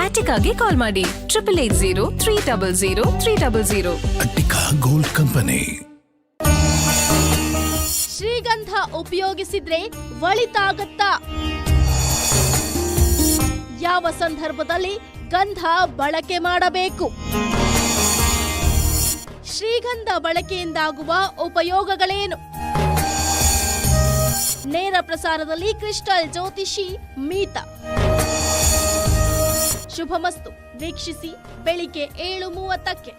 ಆಟಿಕಾಗೆ ಕಾಲ್ ಮಾಡಿ. Triple eight zero three double zero three double zero Attica gold company ಶ್ರೀಗಂಧ ಉಪಯೋಗಿಸಿದ್ರೆ ಒಳಿತಾಗತ್ತಾ? ಯಾವ ಸಂದರ್ಭದಲ್ಲಿ ಗಂಧ ಬಳಕೆ ಮಾಡಬೇಕು? ಶ್ರೀಗಂಧ ಬಳಕೆಯಿಂದಾಗುವ ಉಪಯೋಗಗಳೇನು? ನೇರ ಪ್ರಸಾರದಲ್ಲಿ ಕ್ರಿಸ್ಟಲ್ ಜ್ಯೋತಿಷಿ ಮೀತ. ಶುಭಮಸ್ತು. ವೀಕ್ಷಿಸಿ, ಬೆಳಿಗ್ಗೆ ಏಳು ಮೂವತ್ತಕ್ಕೆ.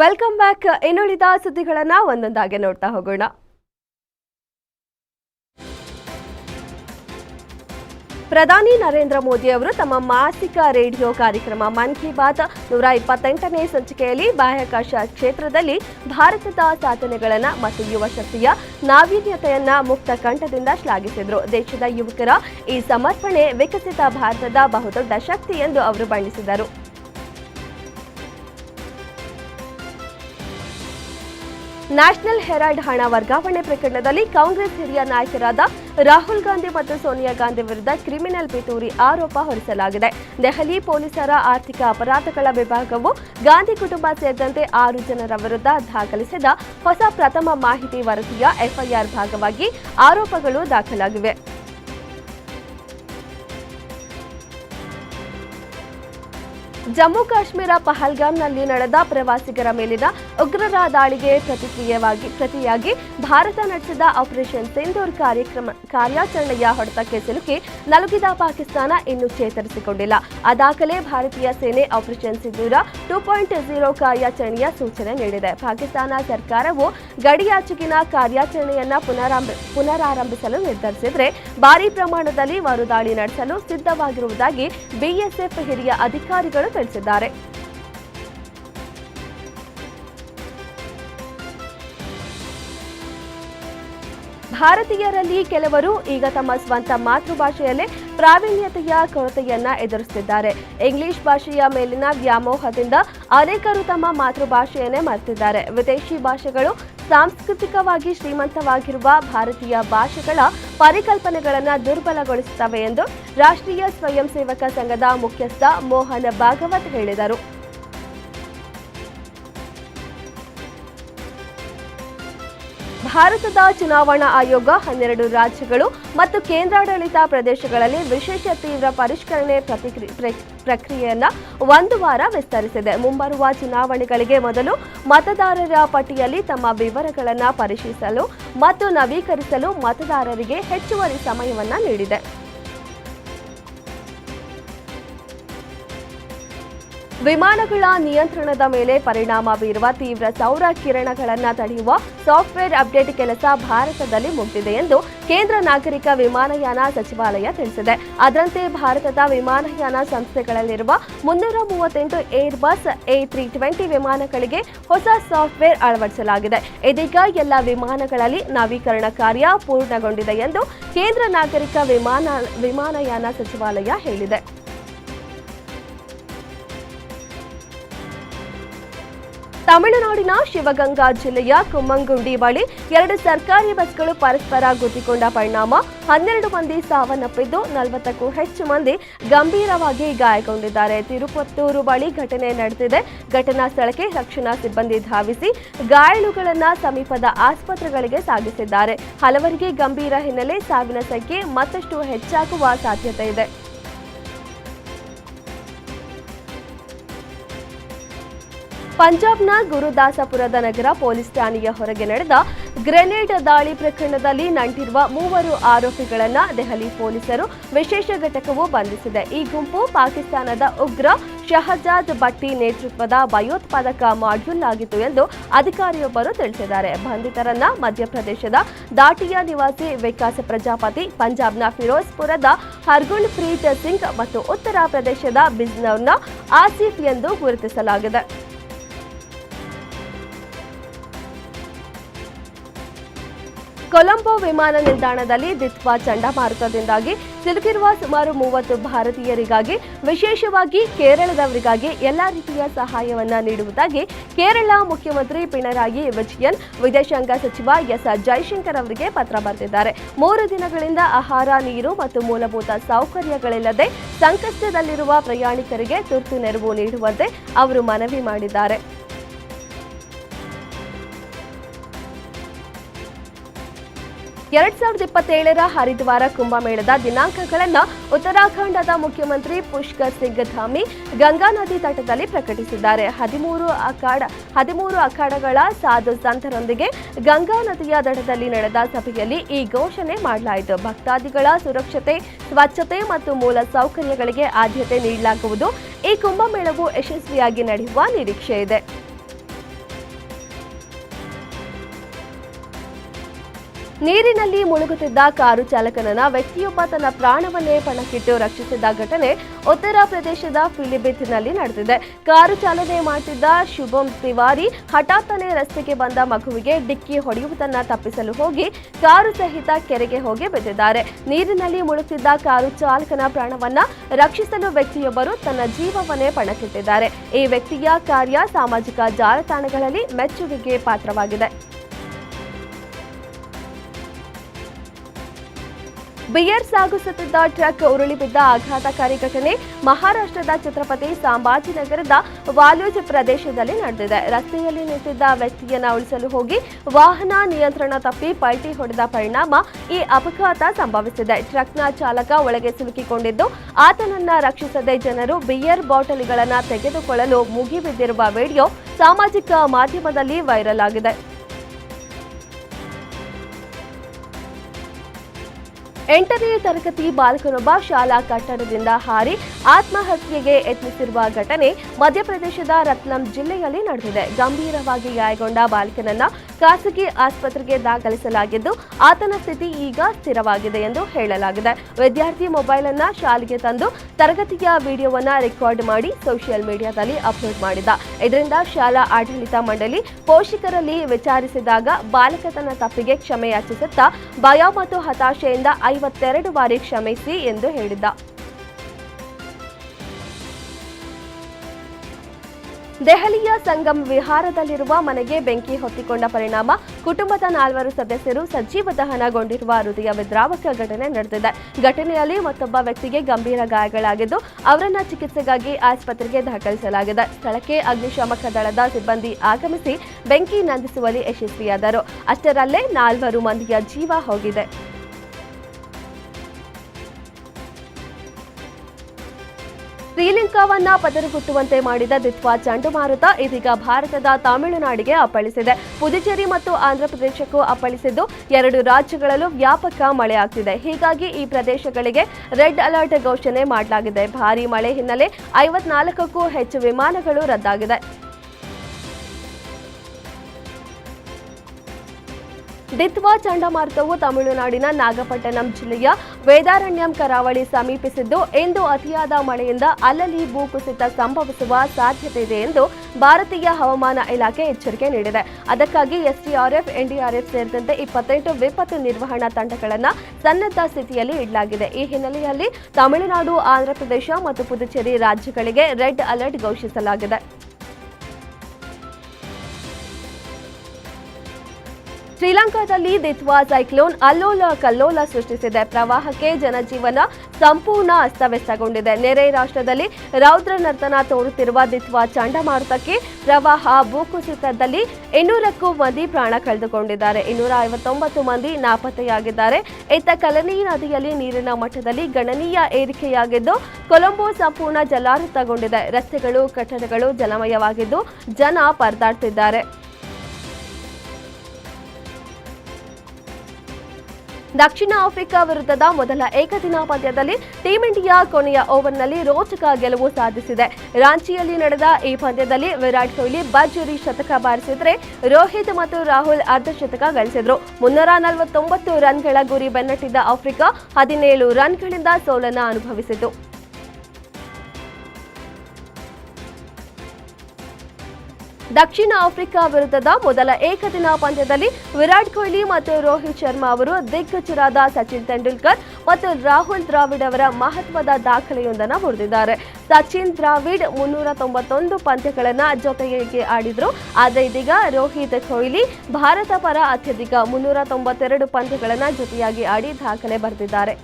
ವೆಲ್ಕಮ್ ಬ್ಯಾಕ್ ಇನ್ನುಳಿದ ಸುದ್ದಿಗಳನ್ನ ಒಂದೊಂದಾಗಿ ನೋಡ್ತಾ ಹೋಗೋಣ. ಪ್ರಧಾನಿ ನರೇಂದ್ರ ಮೋದಿ ಅವರು ತಮ್ಮ ಮಾಸಿಕ ರೇಡಿಯೋ ಕಾರ್ಯಕ್ರಮ ಮನ್ ಕಿ ಬಾತ್ ನೂರ ಇಪ್ಪತ್ತೆಂಟನೇ ಸಂಚಿಕೆಯಲ್ಲಿ ಬಾಹ್ಯಾಕಾಶ ಕ್ಷೇತ್ರದಲ್ಲಿ ಭಾರತದ ಸಾಧನೆಗಳನ್ನು ಮತ್ತು ಯುವ ಶಕ್ತಿಯ ನಾವೀನ್ಯತೆಯನ್ನ ಮುಕ್ತ ಕಂಠದಿಂದ ಶ್ಲಾಘಿಸಿದರು. ದೇಶದ ಯುವಕರ ಈ ಸಮರ್ಪಣೆ ವಿಕಸಿತ ಭಾರತದ ಬಹುದೊಡ್ಡ ಶಕ್ತಿ ಎಂದು ಅವರು ಬಣ್ಣಿಸಿದರು. ನ್ಯಾಷನಲ್ ಹೆರಾಲ್ಡ್ ಹಣ ವರ್ಗಾವಣೆ ಪ್ರಕರಣದಲ್ಲಿ ಕಾಂಗ್ರೆಸ್ ಹಿರಿಯ ನಾಯಕರಾದ ರಾಹುಲ್ ಗಾಂಧಿ ಮತ್ತು ಸೋನಿಯಾ ಗಾಂಧಿ ವಿರುದ್ಧ ಕ್ರಿಮಿನಲ್ ಪಿತೂರಿ ಆರೋಪ ಹೊರಿಸಲಾಗಿದೆ. ದೆಹಲಿ ಪೊಲೀಸರ ಆರ್ಥಿಕ ಅಪರಾಧಗಳ ವಿಭಾಗವು ಗಾಂಧಿ ಕುಟುಂಬ ಸೇರಿದಂತೆ ಆರು ಜನರ ವಿರುದ್ಧ ದಾಖಲಿಸಿದ ಹೊಸ ಪ್ರಥಮ ಮಾಹಿತಿ ವರದಿಯ ಎಫ್ಐಆರ್ ಭಾಗವಾಗಿ ಆರೋಪಗಳು ದಾಖಲಾಗಿವೆ. ಜಮ್ಮು ಕಾಶ್ಮೀರ ಪಹಲ್ಗಾಮ್ನಲ್ಲಿ ನಡೆದ ಪ್ರವಾಸಿಗರ ಮೇಲಿನ ಉಗ್ರರ ದಾಳಿಗೆ ಪ್ರತಿಕ್ರಿಯವಾಗಿ ಪ್ರತಿಯಾಗಿ ಭಾರತ ನಡೆಸಿದ ಆಪರೇಷನ್ ಸಿಂಧೂರ್ ಕಾರ್ಯಕ್ರಮ ಕಾರ್ಯಾಚರಣೆಯ ಹೊಡೆತಕ್ಕೆ ಸಿಲುಕಿ ನಲುಗಿದ ಪಾಕಿಸ್ತಾನ ಇನ್ನೂ ಚೇತರಿಸಿಕೊಂಡಿಲ್ಲ. ಅದಾಗಲೇ ಭಾರತೀಯ ಸೇನೆ operation Sindoor two point zero ಕಾರ್ಯಾಚರಣೆಯ ಸೂಚನೆ ನೀಡಿದೆ. ಪಾಕಿಸ್ತಾನ ಸರ್ಕಾರವು ಗಡಿಯಾಚೆಗಿನ ಕಾರ್ಯಾಚರಣೆಯನ್ನು ಪುನರಾರಂಭಿಸಲು ನಿರ್ಧರಿಸಿದರೆ ಭಾರೀ ಪ್ರಮಾಣದಲ್ಲಿ ಮರುದಾಳಿ ನಡೆಸಲು ಸಿದ್ಧವಾಗಿರುವುದಾಗಿ ಬಿಎಸ್ಎಫ್ ಹಿರಿಯ ಅಧಿಕಾರಿಗಳು ತಿಳಿಸಿದ್ದಾರೆ. ಭಾರತೀಯರಲ್ಲಿ ಕೆಲವರು ಈಗ ತಮ್ಮ ಸ್ವಂತ ಮಾತೃಭಾಷೆಯಲ್ಲೇ ಪ್ರಾವೀಣ್ಯತೆಯ ಕೊರತೆಯನ್ನ ಎದುರಿಸುತ್ತಿದ್ದಾರೆ ಇಂಗ್ಲಿಷ್ ಭಾಷೆಯ ಮೇಲಿನ ವ್ಯಾಮೋಹದಿಂದ ಅನೇಕರು ತಮ್ಮ ಮಾತೃಭಾಷೆಯನ್ನೇ ಮರೆತಿದ್ದಾರೆ. ವಿದೇಶಿ ಭಾಷೆಗಳು ಸಾಂಸ್ಕೃತಿಕವಾಗಿ ಶ್ರೀಮಂತವಾಗಿರುವ ಭಾರತೀಯ ಭಾಷೆಗಳ ಪರಿಕಲ್ಪನೆಗಳನ್ನು ದುರ್ಬಲಗೊಳಿಸುತ್ತವೆ ಎಂದು ರಾಷ್ಟ್ರೀಯ ಸ್ವಯಂ ಸೇವಕ ಸಂಘದ ಮುಖ್ಯಸ್ಥ ಮೋಹನ್ ಭಾಗವತ್ ಹೇಳಿದರು. ಭಾರತದ ಚುನಾವಣಾ ಆಯೋಗ ಹನ್ನೆರಡು ರಾಜ್ಯಗಳು ಮತ್ತು ಕೇಂದ್ರಾಡಳಿತ ಪ್ರದೇಶಗಳಲ್ಲಿ ವಿಶೇಷ ತೀವ್ರ ಪರಿಷ್ಕರಣೆ ಪ್ರಕ್ರಿಯೆಯನ್ನು ಪ್ರ- ಒಂದು ವಾರ ವಿಸ್ತರಿಸಿದೆ. ಮುಂಬರುವ ಚುನಾವಣೆಗಳಿಗೆ ಮೊದಲು ಮತದಾರರ ಪಟ್ಟಿಯಲ್ಲಿ ತಮ್ಮ ವಿವರಗಳನ್ನು ಪರಿಶೀಲಿಸಲು ಮತ್ತು ನವೀಕರಿಸಲು ಮತದಾರರಿಗೆ ಹೆಚ್ಚುವರಿ ಸಮಯವನ್ನು ನೀಡಿದೆ. ವಿಮಾನಗಳ ನಿಯಂತ್ರಣದ ಮೇಲೆ ಪರಿಣಾಮ ಬೀರುವ ತೀವ್ರ ಸೌರ ಕಿರಣಗಳನ್ನು ತಡೆಯುವ ಸಾಫ್ಟ್ವೇರ್ ಅಪ್ಡೇಟ್ ಕೆಲಸ ಭಾರತದಲ್ಲಿ ಮುಗಿದಿದೆ ಎಂದು ಕೇಂದ್ರ ನಾಗರಿಕ ವಿಮಾನಯಾನ ಸಚಿವಾಲಯ ತಿಳಿಸಿದೆ. ಅದರಂತೆ ಭಾರತದ ವಿಮಾನಯಾನ ಸಂಸ್ಥೆಗಳಲ್ಲಿರುವ ಮುನ್ನೂರ ಮೂವತ್ತೆಂಟು Airbus A three twenty ವಿಮಾನಗಳಿಗೆ ಹೊಸ ಸಾಫ್ಟ್ವೇರ್ ಅಳವಡಿಸಲಾಗಿದೆ. ಇದೀಗ ಎಲ್ಲ ವಿಮಾನಗಳಲ್ಲಿ ನವೀಕರಣ ಕಾರ್ಯ ಪೂರ್ಣಗೊಂಡಿದೆ ಎಂದು ಕೇಂದ್ರ ನಾಗರಿಕ ವಿಮಾನ, ವಿಮಾನಯಾನ ಸಚಿವಾಲಯ ಹೇಳಿದೆ. ತಮಿಳುನಾಡಿನ ಶಿವಗಂಗಾ ಜಿಲ್ಲೆಯ ಕುಮ್ಮಂಗುಂಡಿ ಬಳಿ ಎರಡು ಸರ್ಕಾರಿ ಬಸ್ಗಳು ಪರಸ್ಪರ ಗುದ್ದಿಕೊಂಡ ಪರಿಣಾಮ. ಹನ್ನೆರಡು ಮಂದಿ ಸಾವನ್ನಪ್ಪಿದ್ದು ನಲವತ್ತಕ್ಕೂ ಹೆಚ್ಚು ಮಂದಿ ಗಂಭೀರವಾಗಿ ಗಾಯಗೊಂಡಿದ್ದಾರೆ. ತಿರುಪತ್ತೂರು ಬಳಿ ಘಟನೆ ನಡೆದಿದೆ. ಘಟನಾ ಸ್ಥಳಕ್ಕೆ ರಕ್ಷಣಾ ಸಿಬ್ಬಂದಿ ಧಾವಿಸಿ ಗಾಯಾಳುಗಳನ್ನು ಸಮೀಪದ ಆಸ್ಪತ್ರೆಗಳಿಗೆ ಸಾಗಿಸಿದ್ದಾರೆ. ಹಲವರಿಗೆ ಗಂಭೀರ ಹಿನ್ನೆಲೆ ಸಾವಿನ ಸಂಖ್ಯೆ ಮತ್ತಷ್ಟು ಹೆಚ್ಚಾಗುವ ಸಾಧ್ಯತೆ ಇದೆ. ಪಂಜಾಬ್ನ ಗುರುದಾಸಪುರದ ನಗರ ಪೊಲೀಸ್ ಠಾಣೆಯ ಹೊರಗೆ ನಡೆದ ಗ್ರೆನೇಡ್ ದಾಳಿ ಪ್ರಕರಣದಲ್ಲಿ ನಂಟಿರುವ ಮೂವರು ಆರೋಪಿಗಳನ್ನು ದೆಹಲಿ ಪೊಲೀಸರು ವಿಶೇಷ ಘಟಕವು ಬಂಧಿಸಿದೆ. ಈ ಗುಂಪು ಪಾಕಿಸ್ತಾನದ ಉಗ್ರ ಶಹಜಾದ್ ಭಟ್ಟಿ ನೇತೃತ್ವದ ಭಯೋತ್ಪಾದಕ ಮಾಡ್ಯೂಲ್ ಆಗಿತ್ತು ಎಂದು ಅಧಿಕಾರಿಯೊಬ್ಬರು ತಿಳಿಸಿದ್ದಾರೆ. ಬಂಧಿತರನ್ನ ಮಧ್ಯಪ್ರದೇಶದ ದಾಟಿಯಾ ನಿವಾಸಿ ವಿಕಾಸ್ ಪ್ರಜಾಪತಿ, ಪಂಜಾಬ್ನ ಫಿರೋಜ್ಪುರದ ಹರ್ಗುಲ್ ಪ್ರೀತ್ ಸಿಂಗ್ ಮತ್ತು ಉತ್ತರ ಪ್ರದೇಶದ ಬಿಜ್ನೌರ್ನ ಆಸಿಫ್ ಎಂದು ಗುರುತಿಸಲಾಗಿದೆ. ಕೊಲಂಬೋ ವಿಮಾನ ನಿಲ್ದಾಣದಲ್ಲಿ ದಿತ್ವಾ ಚಂಡಮಾರುತದಿಂದಾಗಿ ಸಿಲುಕಿರುವ ಸುಮಾರು ಮೂವತ್ತು ಭಾರತೀಯರಿಗಾಗಿ, ವಿಶೇಷವಾಗಿ ಕೇರಳದವರಿಗಾಗಿ ಎಲ್ಲ ರೀತಿಯ ಸಹಾಯವನ್ನು ನೀಡುವುದಾಗಿ ಕೇರಳ ಮುಖ್ಯಮಂತ್ರಿ ಪಿಣರಾಯಿ ವಿಜಯನ್, ವಿದೇಶಾಂಗ ಸಚಿವ ಎಸ್ ಜೈಶಂಕರ್ ಅವರಿಗೆ ಪತ್ರ ಬರೆದಿದ್ದಾರೆ. ಮೂರು ದಿನಗಳಿಂದ ಆಹಾರ, ನೀರು ಮತ್ತು ಮೂಲಭೂತ ಸೌಕರ್ಯಗಳಿಲ್ಲದೆ ಸಂಕಷ್ಟದಲ್ಲಿರುವ ಪ್ರಯಾಣಿಕರಿಗೆ ತುರ್ತು ನೆರವು ನೀಡುವಂತೆ ಅವರು ಮನವಿ ಮಾಡಿದ್ದಾರೆ. ಎರಡ್ ಸಾವಿರದ ಇಪ್ಪತ್ತೇಳರ ಹರಿದ್ವಾರ ಕುಂಭಮೇಳದ ದಿನಾಂಕಗಳನ್ನು ಉತ್ತರಾಖಂಡದ ಮುಖ್ಯಮಂತ್ರಿ ಪುಷ್ಕರ್ ಸಿಂಗ್ ಧಾಮಿ ಗಂಗಾ ನದಿ ತಟದಲ್ಲಿ ಪ್ರಕಟಿಸಿದ್ದಾರೆ. ಹದಿಮೂರು ಅಖಾಡ, ಹದಿಮೂರು ಅಖಾಡಗಳ ಸಾಧು ಸಂತರೊಂದಿಗೆ ಗಂಗಾ ನದಿಯ ದಡದಲ್ಲಿ ನಡೆದ ಸಭೆಯಲ್ಲಿ ಈ ಘೋಷಣೆ ಮಾಡಲಾಯಿತು. ಭಕ್ತಾದಿಗಳ ಸುರಕ್ಷತೆ, ಸ್ವಚ್ಛತೆ ಮತ್ತು ಮೂಲ ಸೌಕರ್ಯಗಳಿಗೆ ಆದ್ಯತೆ ನೀಡಲಾಗುವುದು. ಈ ಕುಂಭಮೇಳವು ಯಶಸ್ವಿಯಾಗಿ ನಡೆಯುವ ನಿರೀಕ್ಷೆ ಇದೆ ನೀರಿನಲ್ಲಿ ಮುಳುಗುತ್ತಿದ್ದ ಕಾರು ಚಾಲಕನನ್ನ ವ್ಯಕ್ತಿಯೊಬ್ಬ ತನ್ನ ಪ್ರಾಣವನ್ನೇ ಪಣಕ್ಕಿಟ್ಟು ರಕ್ಷಿಸಿದ ಘಟನೆ ಉತ್ತರ ಪ್ರದೇಶದ ಫಿಲಿಬಿತ್ನಲ್ಲಿ ನಡೆದಿದೆ. ಕಾರು ಚಾಲನೆ ಮಾಡುತ್ತಿದ್ದ ಶುಭಂ ತಿವಾರಿ ಹಠಾತ್ತನೆ ರಸ್ತೆಗೆ ಬಂದ ಮಗುವಿಗೆ ಡಿಕ್ಕಿ ಹೊಡೆಯುವುದನ್ನ ತಪ್ಪಿಸಲು ಹೋಗಿ ಕಾರು ಸಹಿತ ಕೆರೆಗೆ ಹೋಗಿ ಬಿದ್ದಿದ್ದಾರೆ. ನೀರಿನಲ್ಲಿ ಮುಳುಗುತ್ತಿದ್ದ ಕಾರು ಚಾಲಕನ ಪ್ರಾಣವನ್ನ ರಕ್ಷಿಸಲು ವ್ಯಕ್ತಿಯೊಬ್ಬರು ತನ್ನ ಜೀವವನ್ನೇ ಪಣಕ್ಕಿಟ್ಟಿದ್ದಾರೆ. ಈ ವ್ಯಕ್ತಿಯ ಕಾರ್ಯ ಸಾಮಾಜಿಕ ಜಾಲತಾಣಗಳಲ್ಲಿ ಮೆಚ್ಚುಗೆಗೆ ಪಾತ್ರವಾಗಿದೆ. ಬಿಯರ್ ಸಾಗಿಸುತ್ತಿದ್ದ ಟ್ರಕ್ ಉರುಳಿ ಬಿದ್ದ ಆಘಾತಕಾರಿ ಘಟನೆ ಮಹಾರಾಷ್ಟ್ರದ ಛತ್ರಪತಿ ಸಂಭಾಜಿನಗರದ ವಾಲೂಜ್ ಪ್ರದೇಶದಲ್ಲಿ ನಡೆದಿದೆ. ರಸ್ತೆಯಲ್ಲಿ ನಿಂತಿದ್ದ ವ್ಯಕ್ತಿಯನ್ನು ಉಳಿಸಲು ಹೋಗಿ ವಾಹನ ನಿಯಂತ್ರಣ ತಪ್ಪಿ ಪಲ್ಟಿ ಹೊಡೆದ ಪರಿಣಾಮ ಈ ಅಪಘಾತ ಸಂಭವಿಸಿದೆ. ಟ್ರಕ್ನ ಚಾಲಕ ಒಳಗೆ ಸಿಲುಕಿಕೊಂಡಿದ್ದು, ಆತನನ್ನ ರಕ್ಷಿಸದೆ ಜನರು ಬಿಯರ್ ಬಾಟಲಿಗಳನ್ನು ತೆಗೆದುಕೊಳ್ಳಲು ಮುಗಿಬಿದ್ದಿರುವ ವಿಡಿಯೋ ಸಾಮಾಜಿಕ ಮಾಧ್ಯಮದಲ್ಲಿ ವೈರಲ್ ಆಗಿದೆ. ಎಂಟನೇ ತರಗತಿ ಬಾಲಕನೊಬ್ಬ ಶಾಲಾ ಕಟ್ಟಡದಿಂದ ಹಾರಿ ಆತ್ಮಹತ್ಯೆಗೆ ಯತ್ನಿಸಿರುವ ಘಟನೆ ಮಧ್ಯಪ್ರದೇಶದ ರತ್ಲಂ ಜಿಲ್ಲೆಯಲ್ಲಿ ನಡೆದಿದೆ. ಗಂಭೀರವಾಗಿ ಗಾಯಗೊಂಡ ಬಾಲಕನನ್ನ ಖಾಸಗಿ ಆಸ್ಪತ್ರೆಗೆ ದಾಖಲಿಸಲಾಗಿದ್ದು, ಆತನ ಸ್ಥಿತಿ ಈಗ ಸ್ಥಿರವಾಗಿದೆ ಎಂದು ಹೇಳಲಾಗಿದೆ. ವಿದ್ಯಾರ್ಥಿ ಮೊಬೈಲ್ ಅನ್ನ ಶಾಲೆಗೆ ತಂದು ತರಗತಿಯ ವಿಡಿಯೋವನ್ನ ರೆಕಾರ್ಡ್ ಮಾಡಿ ಸೋಷಿಯಲ್ ಮೀಡಿಯಾದಲ್ಲಿ ಅಪ್ಲೋಡ್ ಮಾಡಿದ. ಇದರಿಂದ ಶಾಲಾ ಆಡಳಿತ ಮಂಡಳಿ ಪೋಷಕರಲ್ಲಿ ವಿಚಾರಿಸಿದಾಗ, ಬಾಲಕ ತನ್ನ ತಪ್ಪಿಗೆ ಕ್ಷಮೆ ಯಾಚಿಸುತ್ತಾ ಭಯ ಮತ್ತು ಹತಾಶೆಯಿಂದ ಐವತ್ತೆರಡು ಬಾರಿ ಕ್ಷಮಿಸಿ ಎಂದು ಹೇಳಿದ್ದ. ದೆಹಲಿಯ ಸಂಗಮ್ ವಿಹಾರದಲ್ಲಿರುವ ಮನೆಗೆ ಬೆಂಕಿ ಹೊತ್ತಿಕೊಂಡ ಪರಿಣಾಮ ಕುಟುಂಬದ ನಾಲ್ವರು ಸದಸ್ಯರು ಸಜೀವ ದಹನಗೊಂಡಿರುವ ಹೃದಯ ವಿದ್ರಾವಕ ಘಟನೆ ನಡೆದಿದೆ. ಘಟನೆಯಲ್ಲಿ ಮತ್ತೊಬ್ಬ ವ್ಯಕ್ತಿಗೆ ಗಂಭೀರ ಗಾಯಗಳಾಗಿದ್ದು, ಅವರನ್ನ ಚಿಕಿತ್ಸೆಗಾಗಿ ಆಸ್ಪತ್ರೆಗೆ ದಾಖಲಿಸಲಾಗಿದೆ. ಸ್ಥಳಕ್ಕೆ ಅಗ್ನಿಶಾಮಕ ದಳದ ಸಿಬ್ಬಂದಿ ಆಗಮಿಸಿ ಬೆಂಕಿ ನಂದಿಸುವಲ್ಲಿ ಯಶಸ್ವಿಯಾದರು. ಅಷ್ಟರಲ್ಲೇ ನಾಲ್ವರು ಮಂದಿಯ ಜೀವ ಹೋಗಿದೆ. ಶ್ರೀಲಂಕಾವನ್ನ ಪದರುಗುಟ್ಟುವಂತೆ ಮಾಡಿದ ದಿತ್ವಾ ಚಂಡಮಾರುತ ಇದೀಗ ಭಾರತದ ತಮಿಳುನಾಡಿಗೆ ಅಪ್ಪಳಿಸಿದೆ. ಪುದುಚೇರಿ ಮತ್ತು ಆಂಧ್ರಪ್ರದೇಶಕ್ಕೂ ಅಪ್ಪಳಿಸಿದ್ದು ಎರಡು ರಾಜ್ಯಗಳಲ್ಲೂ ವ್ಯಾಪಕ ಮಳೆಯಾಗ್ತಿದೆ ಹೀಗಾಗಿ ಈ ಪ್ರದೇಶಗಳಿಗೆ ರೆಡ್ ಅಲರ್ಟ್ ಘೋಷಣೆ ಮಾಡಲಾಗಿದೆ. ಭಾರೀ ಮಳೆ ಹಿನ್ನೆಲೆ ಐವತ್ನಾಲ್ಕಕ್ಕೂ ಹೆಚ್ಚು ವಿಮಾನಗಳು ರದ್ದಾಗಿದೆ. ದಿತ್ವಾ ಚಂಡಮಾರುತವು ತಮಿಳುನಾಡಿನ ನಾಗಪಟ್ಟಣಂ ಜಿಲ್ಲೆಯ ವೇದಾರಣ್ಯಂ ಕರಾವಳಿ ಸಮೀಪಿಸಿದ್ದು, ಇಂದು ಅತಿಯಾದ ಮಳೆಯಿಂದ ಅಲ್ಲಲ್ಲಿ ಭೂಕುಸಿತ ಸಂಭವಿಸುವ ಸಾಧ್ಯತೆ ಇದೆ ಎಂದು ಭಾರತೀಯ ಹವಾಮಾನ ಇಲಾಖೆ ಎಚ್ಚರಿಕೆ ನೀಡಿದೆ. ಅದಕ್ಕಾಗಿ ಎಸ್ಡಿಆರ್ಎಫ್, ಎನ್ಡಿಆರ್ಎಫ್ ಸೇರಿದಂತೆ ಇಪ್ಪತ್ತೆಂಟು ವಿಪತ್ತು ನಿರ್ವಹಣಾ ತಂಡಗಳನ್ನು ಸನ್ನದ್ಧ ಸ್ಥಿತಿಯಲ್ಲಿ ಇಡಲಾಗಿದೆ. ಈ ಹಿನ್ನೆಲೆಯಲ್ಲಿ ತಮಿಳುನಾಡು, ಆಂಧ್ರಪ್ರದೇಶ ಮತ್ತು ಪುದುಚೇರಿ ರಾಜ್ಯಗಳಿಗೆ ರೆಡ್ ಅಲರ್ಟ್ ಘೋಷಿಸಲಾಗಿದೆ. ಶ್ರೀಲಂಕಾದಲ್ಲಿ ದಿತ್ವಾ ಸೈಕ್ಲೋನ್ ಅಲ್ಲೋಲ ಕಲ್ಲೋಲ ಸೃಷ್ಟಿಸಿದೆ. ಪ್ರವಾಹಕ್ಕೆ ಜನಜೀವನ ಸಂಪೂರ್ಣ ಅಸ್ತವ್ಯಸ್ತಗೊಂಡಿದೆ. ನೆರೆ ರಾಷ್ಟ್ರದಲ್ಲಿ ರೌದ್ರ ನರ್ತನ ತೋರುತ್ತಿರುವ ದಿತ್ವಾ ಚಂಡಮಾರುತಕ್ಕೆ ಪ್ರವಾಹ ಭೂಕುಸಿತದಲ್ಲಿ ಇನ್ನೂರಕ್ಕೂ ಮಂದಿ ಪ್ರಾಣ ಕಳೆದುಕೊಂಡಿದ್ದಾರೆ. ಇನ್ನೂರ ಐವತ್ತೊಂಬತ್ತು ಮಂದಿ ನಾಪತ್ತೆಯಾಗಿದ್ದಾರೆ. ಇತ್ತ ಕಲನಿ ನದಿಯಲ್ಲಿ ನೀರಿನ ಮಟ್ಟದಲ್ಲಿ ಗಣನೀಯ ಏರಿಕೆಯಾಗಿದ್ದು, ಕೊಲಂಬೋ ಸಂಪೂರ್ಣ ಜಲಾವೃತಗೊಂಡಿದೆ. ರಸ್ತೆಗಳು, ಕಟ್ಟಡಗಳು ಜಲಮಯವಾಗಿದ್ದು, ಜನ ಪರದಾಡ್ತಿದ್ದಾರೆ. ದಕ್ಷಿಣ ಆಫ್ರಿಕಾ ವಿರುದ್ಧದ ಮೊದಲ ಏಕದಿನ ಪಂದ್ಯದಲ್ಲಿ ಟೀಂ ಇಂಡಿಯಾ ಕೊನೆಯ ಓವರ್ನಲ್ಲಿ ರೋಚಕ ಗೆಲುವು ಸಾಧಿಸಿದೆ. ರಾಂಚಿಯಲ್ಲಿ ನಡೆದ ಈ ಪಂದ್ಯದಲ್ಲಿ ವಿರಾಟ್ ಕೊಹ್ಲಿ ಭರ್ಜರಿ ಶತಕ ಬಾರಿಸಿದರೆ ರೋಹಿತ್ ಮತ್ತು ರಾಹುಲ್ ಅರ್ಧ ಶತಕ ಗಳಿಸಿದ್ರು. ಮುನ್ನೂರ ನಲವತ್ತೊಂಬತ್ತು ರನ್ಗಳ ಗುರಿ ಬೆನ್ನಟ್ಟಿದ್ದ ಆಫ್ರಿಕಾ ಹದಿನೇಳು ರನ್ಗಳಿಂದ ಸೋಲನ್ನು ಅನುಭವಿಸಿತು. ದಕ್ಷಿಣ ಆಫ್ರಿಕಾ ವಿರುದ್ಧದ ಮೊದಲ ಏಕದಿನ ಪಂದ್ಯದಲ್ಲಿ ವಿರಾಟ್ ಕೊಹ್ಲಿ ಮತ್ತು ರೋಹಿತ್ ಶರ್ಮಾ ಅವರು ದಿಗ್ಗಜರಾದ ಸಚಿನ್ ತೆಂಡೂಲ್ಕರ್ ಮತ್ತು ರಾಹುಲ್ ದ್ರಾವಿಡ್ ಅವರ ಮಹತ್ವದ ದಾಖಲೆಯೊಂದನ್ನು ಮುರಿದಿದ್ದಾರೆ ಸಚಿನ್ ದ್ರಾವಿಡ್ ಮುನ್ನೂರ ತೊಂಬತ್ತೊಂದು ಪಂದ್ಯಗಳನ್ನು ಜೊತೆಗೆ ಆಡಿದ್ರು. ಆದರೆ ಇದೀಗ ರೋಹಿತ್ ಕೊಹ್ಲಿ ಭಾರತ ಪರ ಅತ್ಯಧಿಕ ಮುನ್ನೂರ ತೊಂಬತ್ತೆರಡು ಪಂದ್ಯಗಳನ್ನು ಜೊತೆಯಾಗಿ ಆಡಿ ದಾಖಲೆ ಬರೆದಿದ್ದಾರೆ.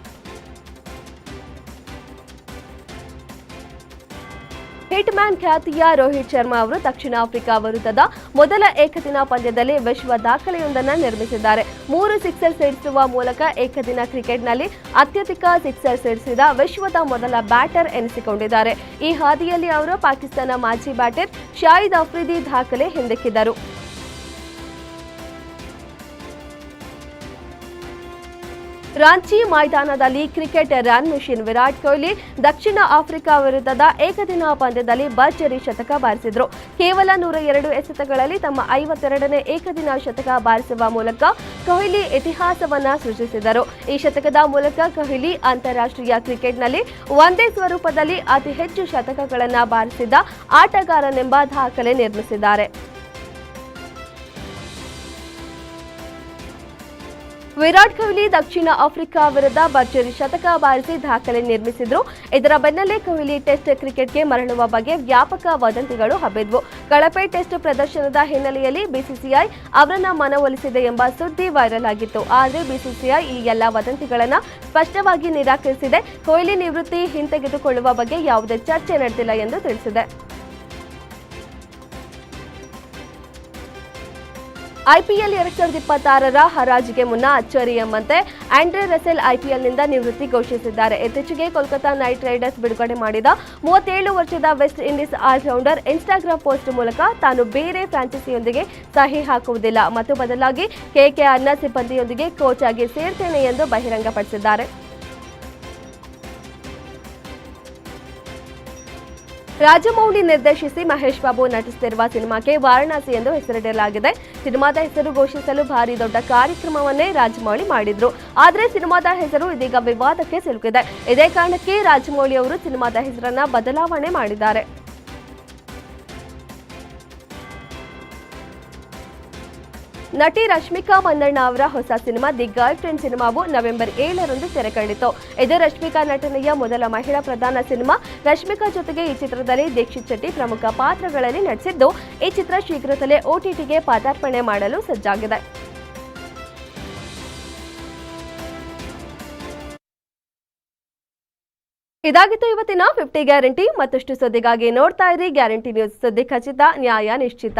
ಹಿಟ್ ಮ್ಯಾನ್ ಖ್ಯಾತಿಯ ರೋಹಿತ್ ಶರ್ಮಾ ಅವರು ದಕ್ಷಿಣ ಆಫ್ರಿಕಾ ವಿರುದ್ಧದ ಮೊದಲ ಏಕದಿನ ಪಂದ್ಯದಲ್ಲಿ ವಿಶ್ವ ದಾಖಲೆಯೊಂದನ್ನು ನಿರ್ಮಿಸಿದ್ದಾರೆ. ಮೂರು ಸಿಕ್ಸರ್ ಸಿಡಿಸುವ ಮೂಲಕ ಏಕದಿನ ಕ್ರಿಕೆಟ್ನಲ್ಲಿ ಅತ್ಯಧಿಕ ಸಿಕ್ಸರ್ ಸಿಡಿಸಿದ ವಿಶ್ವದ ಮೊದಲ ಬ್ಯಾಟರ್ ಎನಿಸಿಕೊಂಡಿದ್ದಾರೆ. ಈ ಹಾದಿಯಲ್ಲಿ ಅವರು ಪಾಕಿಸ್ತಾನ ಮಾಜಿ ಬ್ಯಾಟರ್ ಶಾಹಿದ್ ಅಫ್ರಿದಿ ದಾಖಲೆ ಹಿಂದಿಕ್ಕಿದರು. ರಾಂಚಿ ಮೈದಾನದಲ್ಲಿ cricket run machine Virat Kohli ದಕ್ಷಿಣ ಆಫ್ರಿಕಾ ವಿರುದ್ಧದ ಏಕದಿನ ಪಂದ್ಯದಲ್ಲಿ ಭರ್ಜರಿ ಶತಕ ಬಾರಿಸಿದರು. ಕೇವಲ ನೂರ ಎರಡು ಎಸೆತಗಳಲ್ಲಿ ತಮ್ಮ ಐವತ್ತೆರಡನೇ ಏಕದಿನ ಶತಕ ಬಾರಿಸುವ ಮೂಲಕ ಕೊಹ್ಲಿ ಇತಿಹಾಸವನ್ನ ಸೃಷ್ಟಿಸಿದರು ಈ ಶತಕದ ಮೂಲಕ ಕೊಹ್ಲಿ ಅಂತಾರಾಷ್ಟ್ರೀಯ ಕ್ರಿಕೆಟ್ನಲ್ಲಿ ಒಂದೇ ಸ್ವರೂಪದಲ್ಲಿ ಅತಿ ಹೆಚ್ಚು ಶತಕಗಳನ್ನು ಬಾರಿಸಿದ ಆಟಗಾರನೆಂಬ ದಾಖಲೆ ನಿರ್ಮಿಸಿದ್ದಾರೆ. ವಿರಾಟ್ ಕೊಹ್ಲಿ ದಕ್ಷಿಣ ಆಫ್ರಿಕಾ ವಿರುದ್ಧ ಭರ್ಜರಿ ಶತಕ ಬಾರಿಸಿ ದಾಖಲೆ ನಿರ್ಮಿಸಿದ್ರು. ಇದರ ಬೆನ್ನಲ್ಲೇ ಕೊಹ್ಲಿ ಟೆಸ್ಟ್ ಕ್ರಿಕೆಟ್ಗೆ ಮರಳುವ ಬಗ್ಗೆ ವ್ಯಾಪಕ ವದಂತಿಗಳು ಹಬ್ಬಿದ್ವು. ಕಳಪೆ ಟೆಸ್ಟ್ ಪ್ರದರ್ಶನದ ಹಿನ್ನೆಲೆಯಲ್ಲಿ ಬಿಸಿಸಿಐ ಅವರನ್ನ ಮನವೊಲಿಸಿದೆ ಎಂಬ ಸುದ್ದಿ ವೈರಲ್ ಆಗಿತ್ತು. ಆದರೆ ಬಿಸಿಸಿಐ ಈ ಎಲ್ಲ ವದಂತಿಗಳನ್ನು ಸ್ಪಷ್ಟವಾಗಿ ನಿರಾಕರಿಸಿದೆ. ಕೊಹ್ಲಿ ನಿವೃತ್ತಿ ಹಿಂತೆಗೆದುಕೊಳ್ಳುವ ಬಗ್ಗೆ ಯಾವುದೇ ಚರ್ಚೆ ನಡೆದಿಲ್ಲ ಎಂದು ತಿಳಿಸಿದೆ. ಐಪಿಎಲ್ ಎರಡ್ ಸಾವಿರದ ಇಪ್ಪತ್ತಾರರ ಹರಾಜಿಗೆ ಮುನ್ನ ಅಚ್ಚರಿ ಎಂಬಂತೆ ಆಂಡ್ರೆ ರಸೆಲ್ ಐಪಿಎಲ್ನಿಂದ ನಿವೃತ್ತಿ ಘೋಷಿಸಿದ್ದಾರೆ. ಇತ್ತೀಚೆಗೆ ಕೋಲ್ಕತಾ ನೈಟ್ ರೈಡರ್ಸ್ ಬಿಡುಗಡೆ ಮಾಡಿದ ಮೂವತ್ತೇಳು ವರ್ಷದ West Indies allrounder Instagram post ಮೂಲಕ ತಾನು ಬೇರೆ ಫ್ರಾಂಚೈಸಿಯೊಂದಿಗೆ ಸಹಿ ಹಾಕುವುದಿಲ್ಲ ಮತ್ತು ಬದಲಾಗಿ ಕೆಕೆಆರ್ನ ಸಿಬ್ಬಂದಿಯೊಂದಿಗೆ ಕೋಚ್ ಆಗಿ ಸೇರ್ತೇನೆ ಎಂದು ಬಹಿರಂಗಪಡಿಸಿದ್ದಾರೆ. ರಾಜಮೌಳಿ ನಿರ್ದೇಶಿಸಿ ಮಹೇಶ್ ಬಾಬು ನಟಿಸುತ್ತಿರುವ ಸಿನಿಮಾಕ್ಕೆ ವಾರಣಾಸಿ ಎಂದು ಹೆಸರಿಡಲಾಗಿದೆ. ಸಿನಿಮಾದ ಹೆಸರು ಘೋಷಿಸಲು ಭಾರಿ ದೊಡ್ಡ ಕಾರ್ಯಕ್ರಮವನ್ನೇ ರಾಜಮೌಳಿ ಮಾಡಿದ್ರು. ಆದರೆ ಸಿನಿಮಾದ ಹೆಸರು ಇದೀಗ ವಿವಾದಕ್ಕೆ ಸಿಲುಕಿದೆ. ಇದೇ ಕಾರಣಕ್ಕೆ ರಾಜಮೌಳಿ ಅವರು ಸಿನಿಮಾದ ಹೆಸರನ್ನ ಬದಲಾವಣೆ ಮಾಡಿದ್ದಾರೆ. ನಟಿ ರಶ್ಮಿಕಾ ಮಂದಣ್ಣ ಅವರ ಹೊಸ ಸಿನಿಮಾ ದಿ ಗರ್ಲ್ ಫ್ರೆಂಡ್ ಸಿನಿಮಾವು ನವೆಂಬರ್ ಏಳರಂದು ತೆರೆ ಕಂಡಿತು ಇದು ರಶ್ಮಿಕಾ ನಟನೆಯ ಮೊದಲ ಮಹಿಳಾ ಪ್ರಧಾನ ಸಿನಿಮಾ. ರಶ್ಮಿಕಾ ಜೊತೆಗೆ ಈ ಚಿತ್ರದಲ್ಲಿ ದೀಕ್ಷಿತ್ ಶೆಟ್ಟಿ ಪ್ರಮುಖ ಪಾತ್ರಗಳಲ್ಲಿ ನಟಿಸಿದ್ದು, ಈ ಚಿತ್ರ ಶೀಘ್ರದಲ್ಲೇ ಓಟಿಟಿಗೆ ಪಾದಾರ್ಪಣೆ ಮಾಡಲು ಸಜ್ಜಾಗಿದೆ. ಇದಾಗಿತ್ತು ಇವತ್ತಿನ ಫಿಫ್ಟಿ ಗ್ಯಾರಂಟಿ. ಮತ್ತಷ್ಟು ಸುದ್ದಿಗಾಗಿ ನೋಡ್ತಾ ಇರಿ. ಗ್ಯಾರಂಟಿ ನ್ಯೂಸ್ ಸುದ್ದಿ ಖಚಿತ, ನ್ಯಾಯ ನಿಶ್ಚಿತ.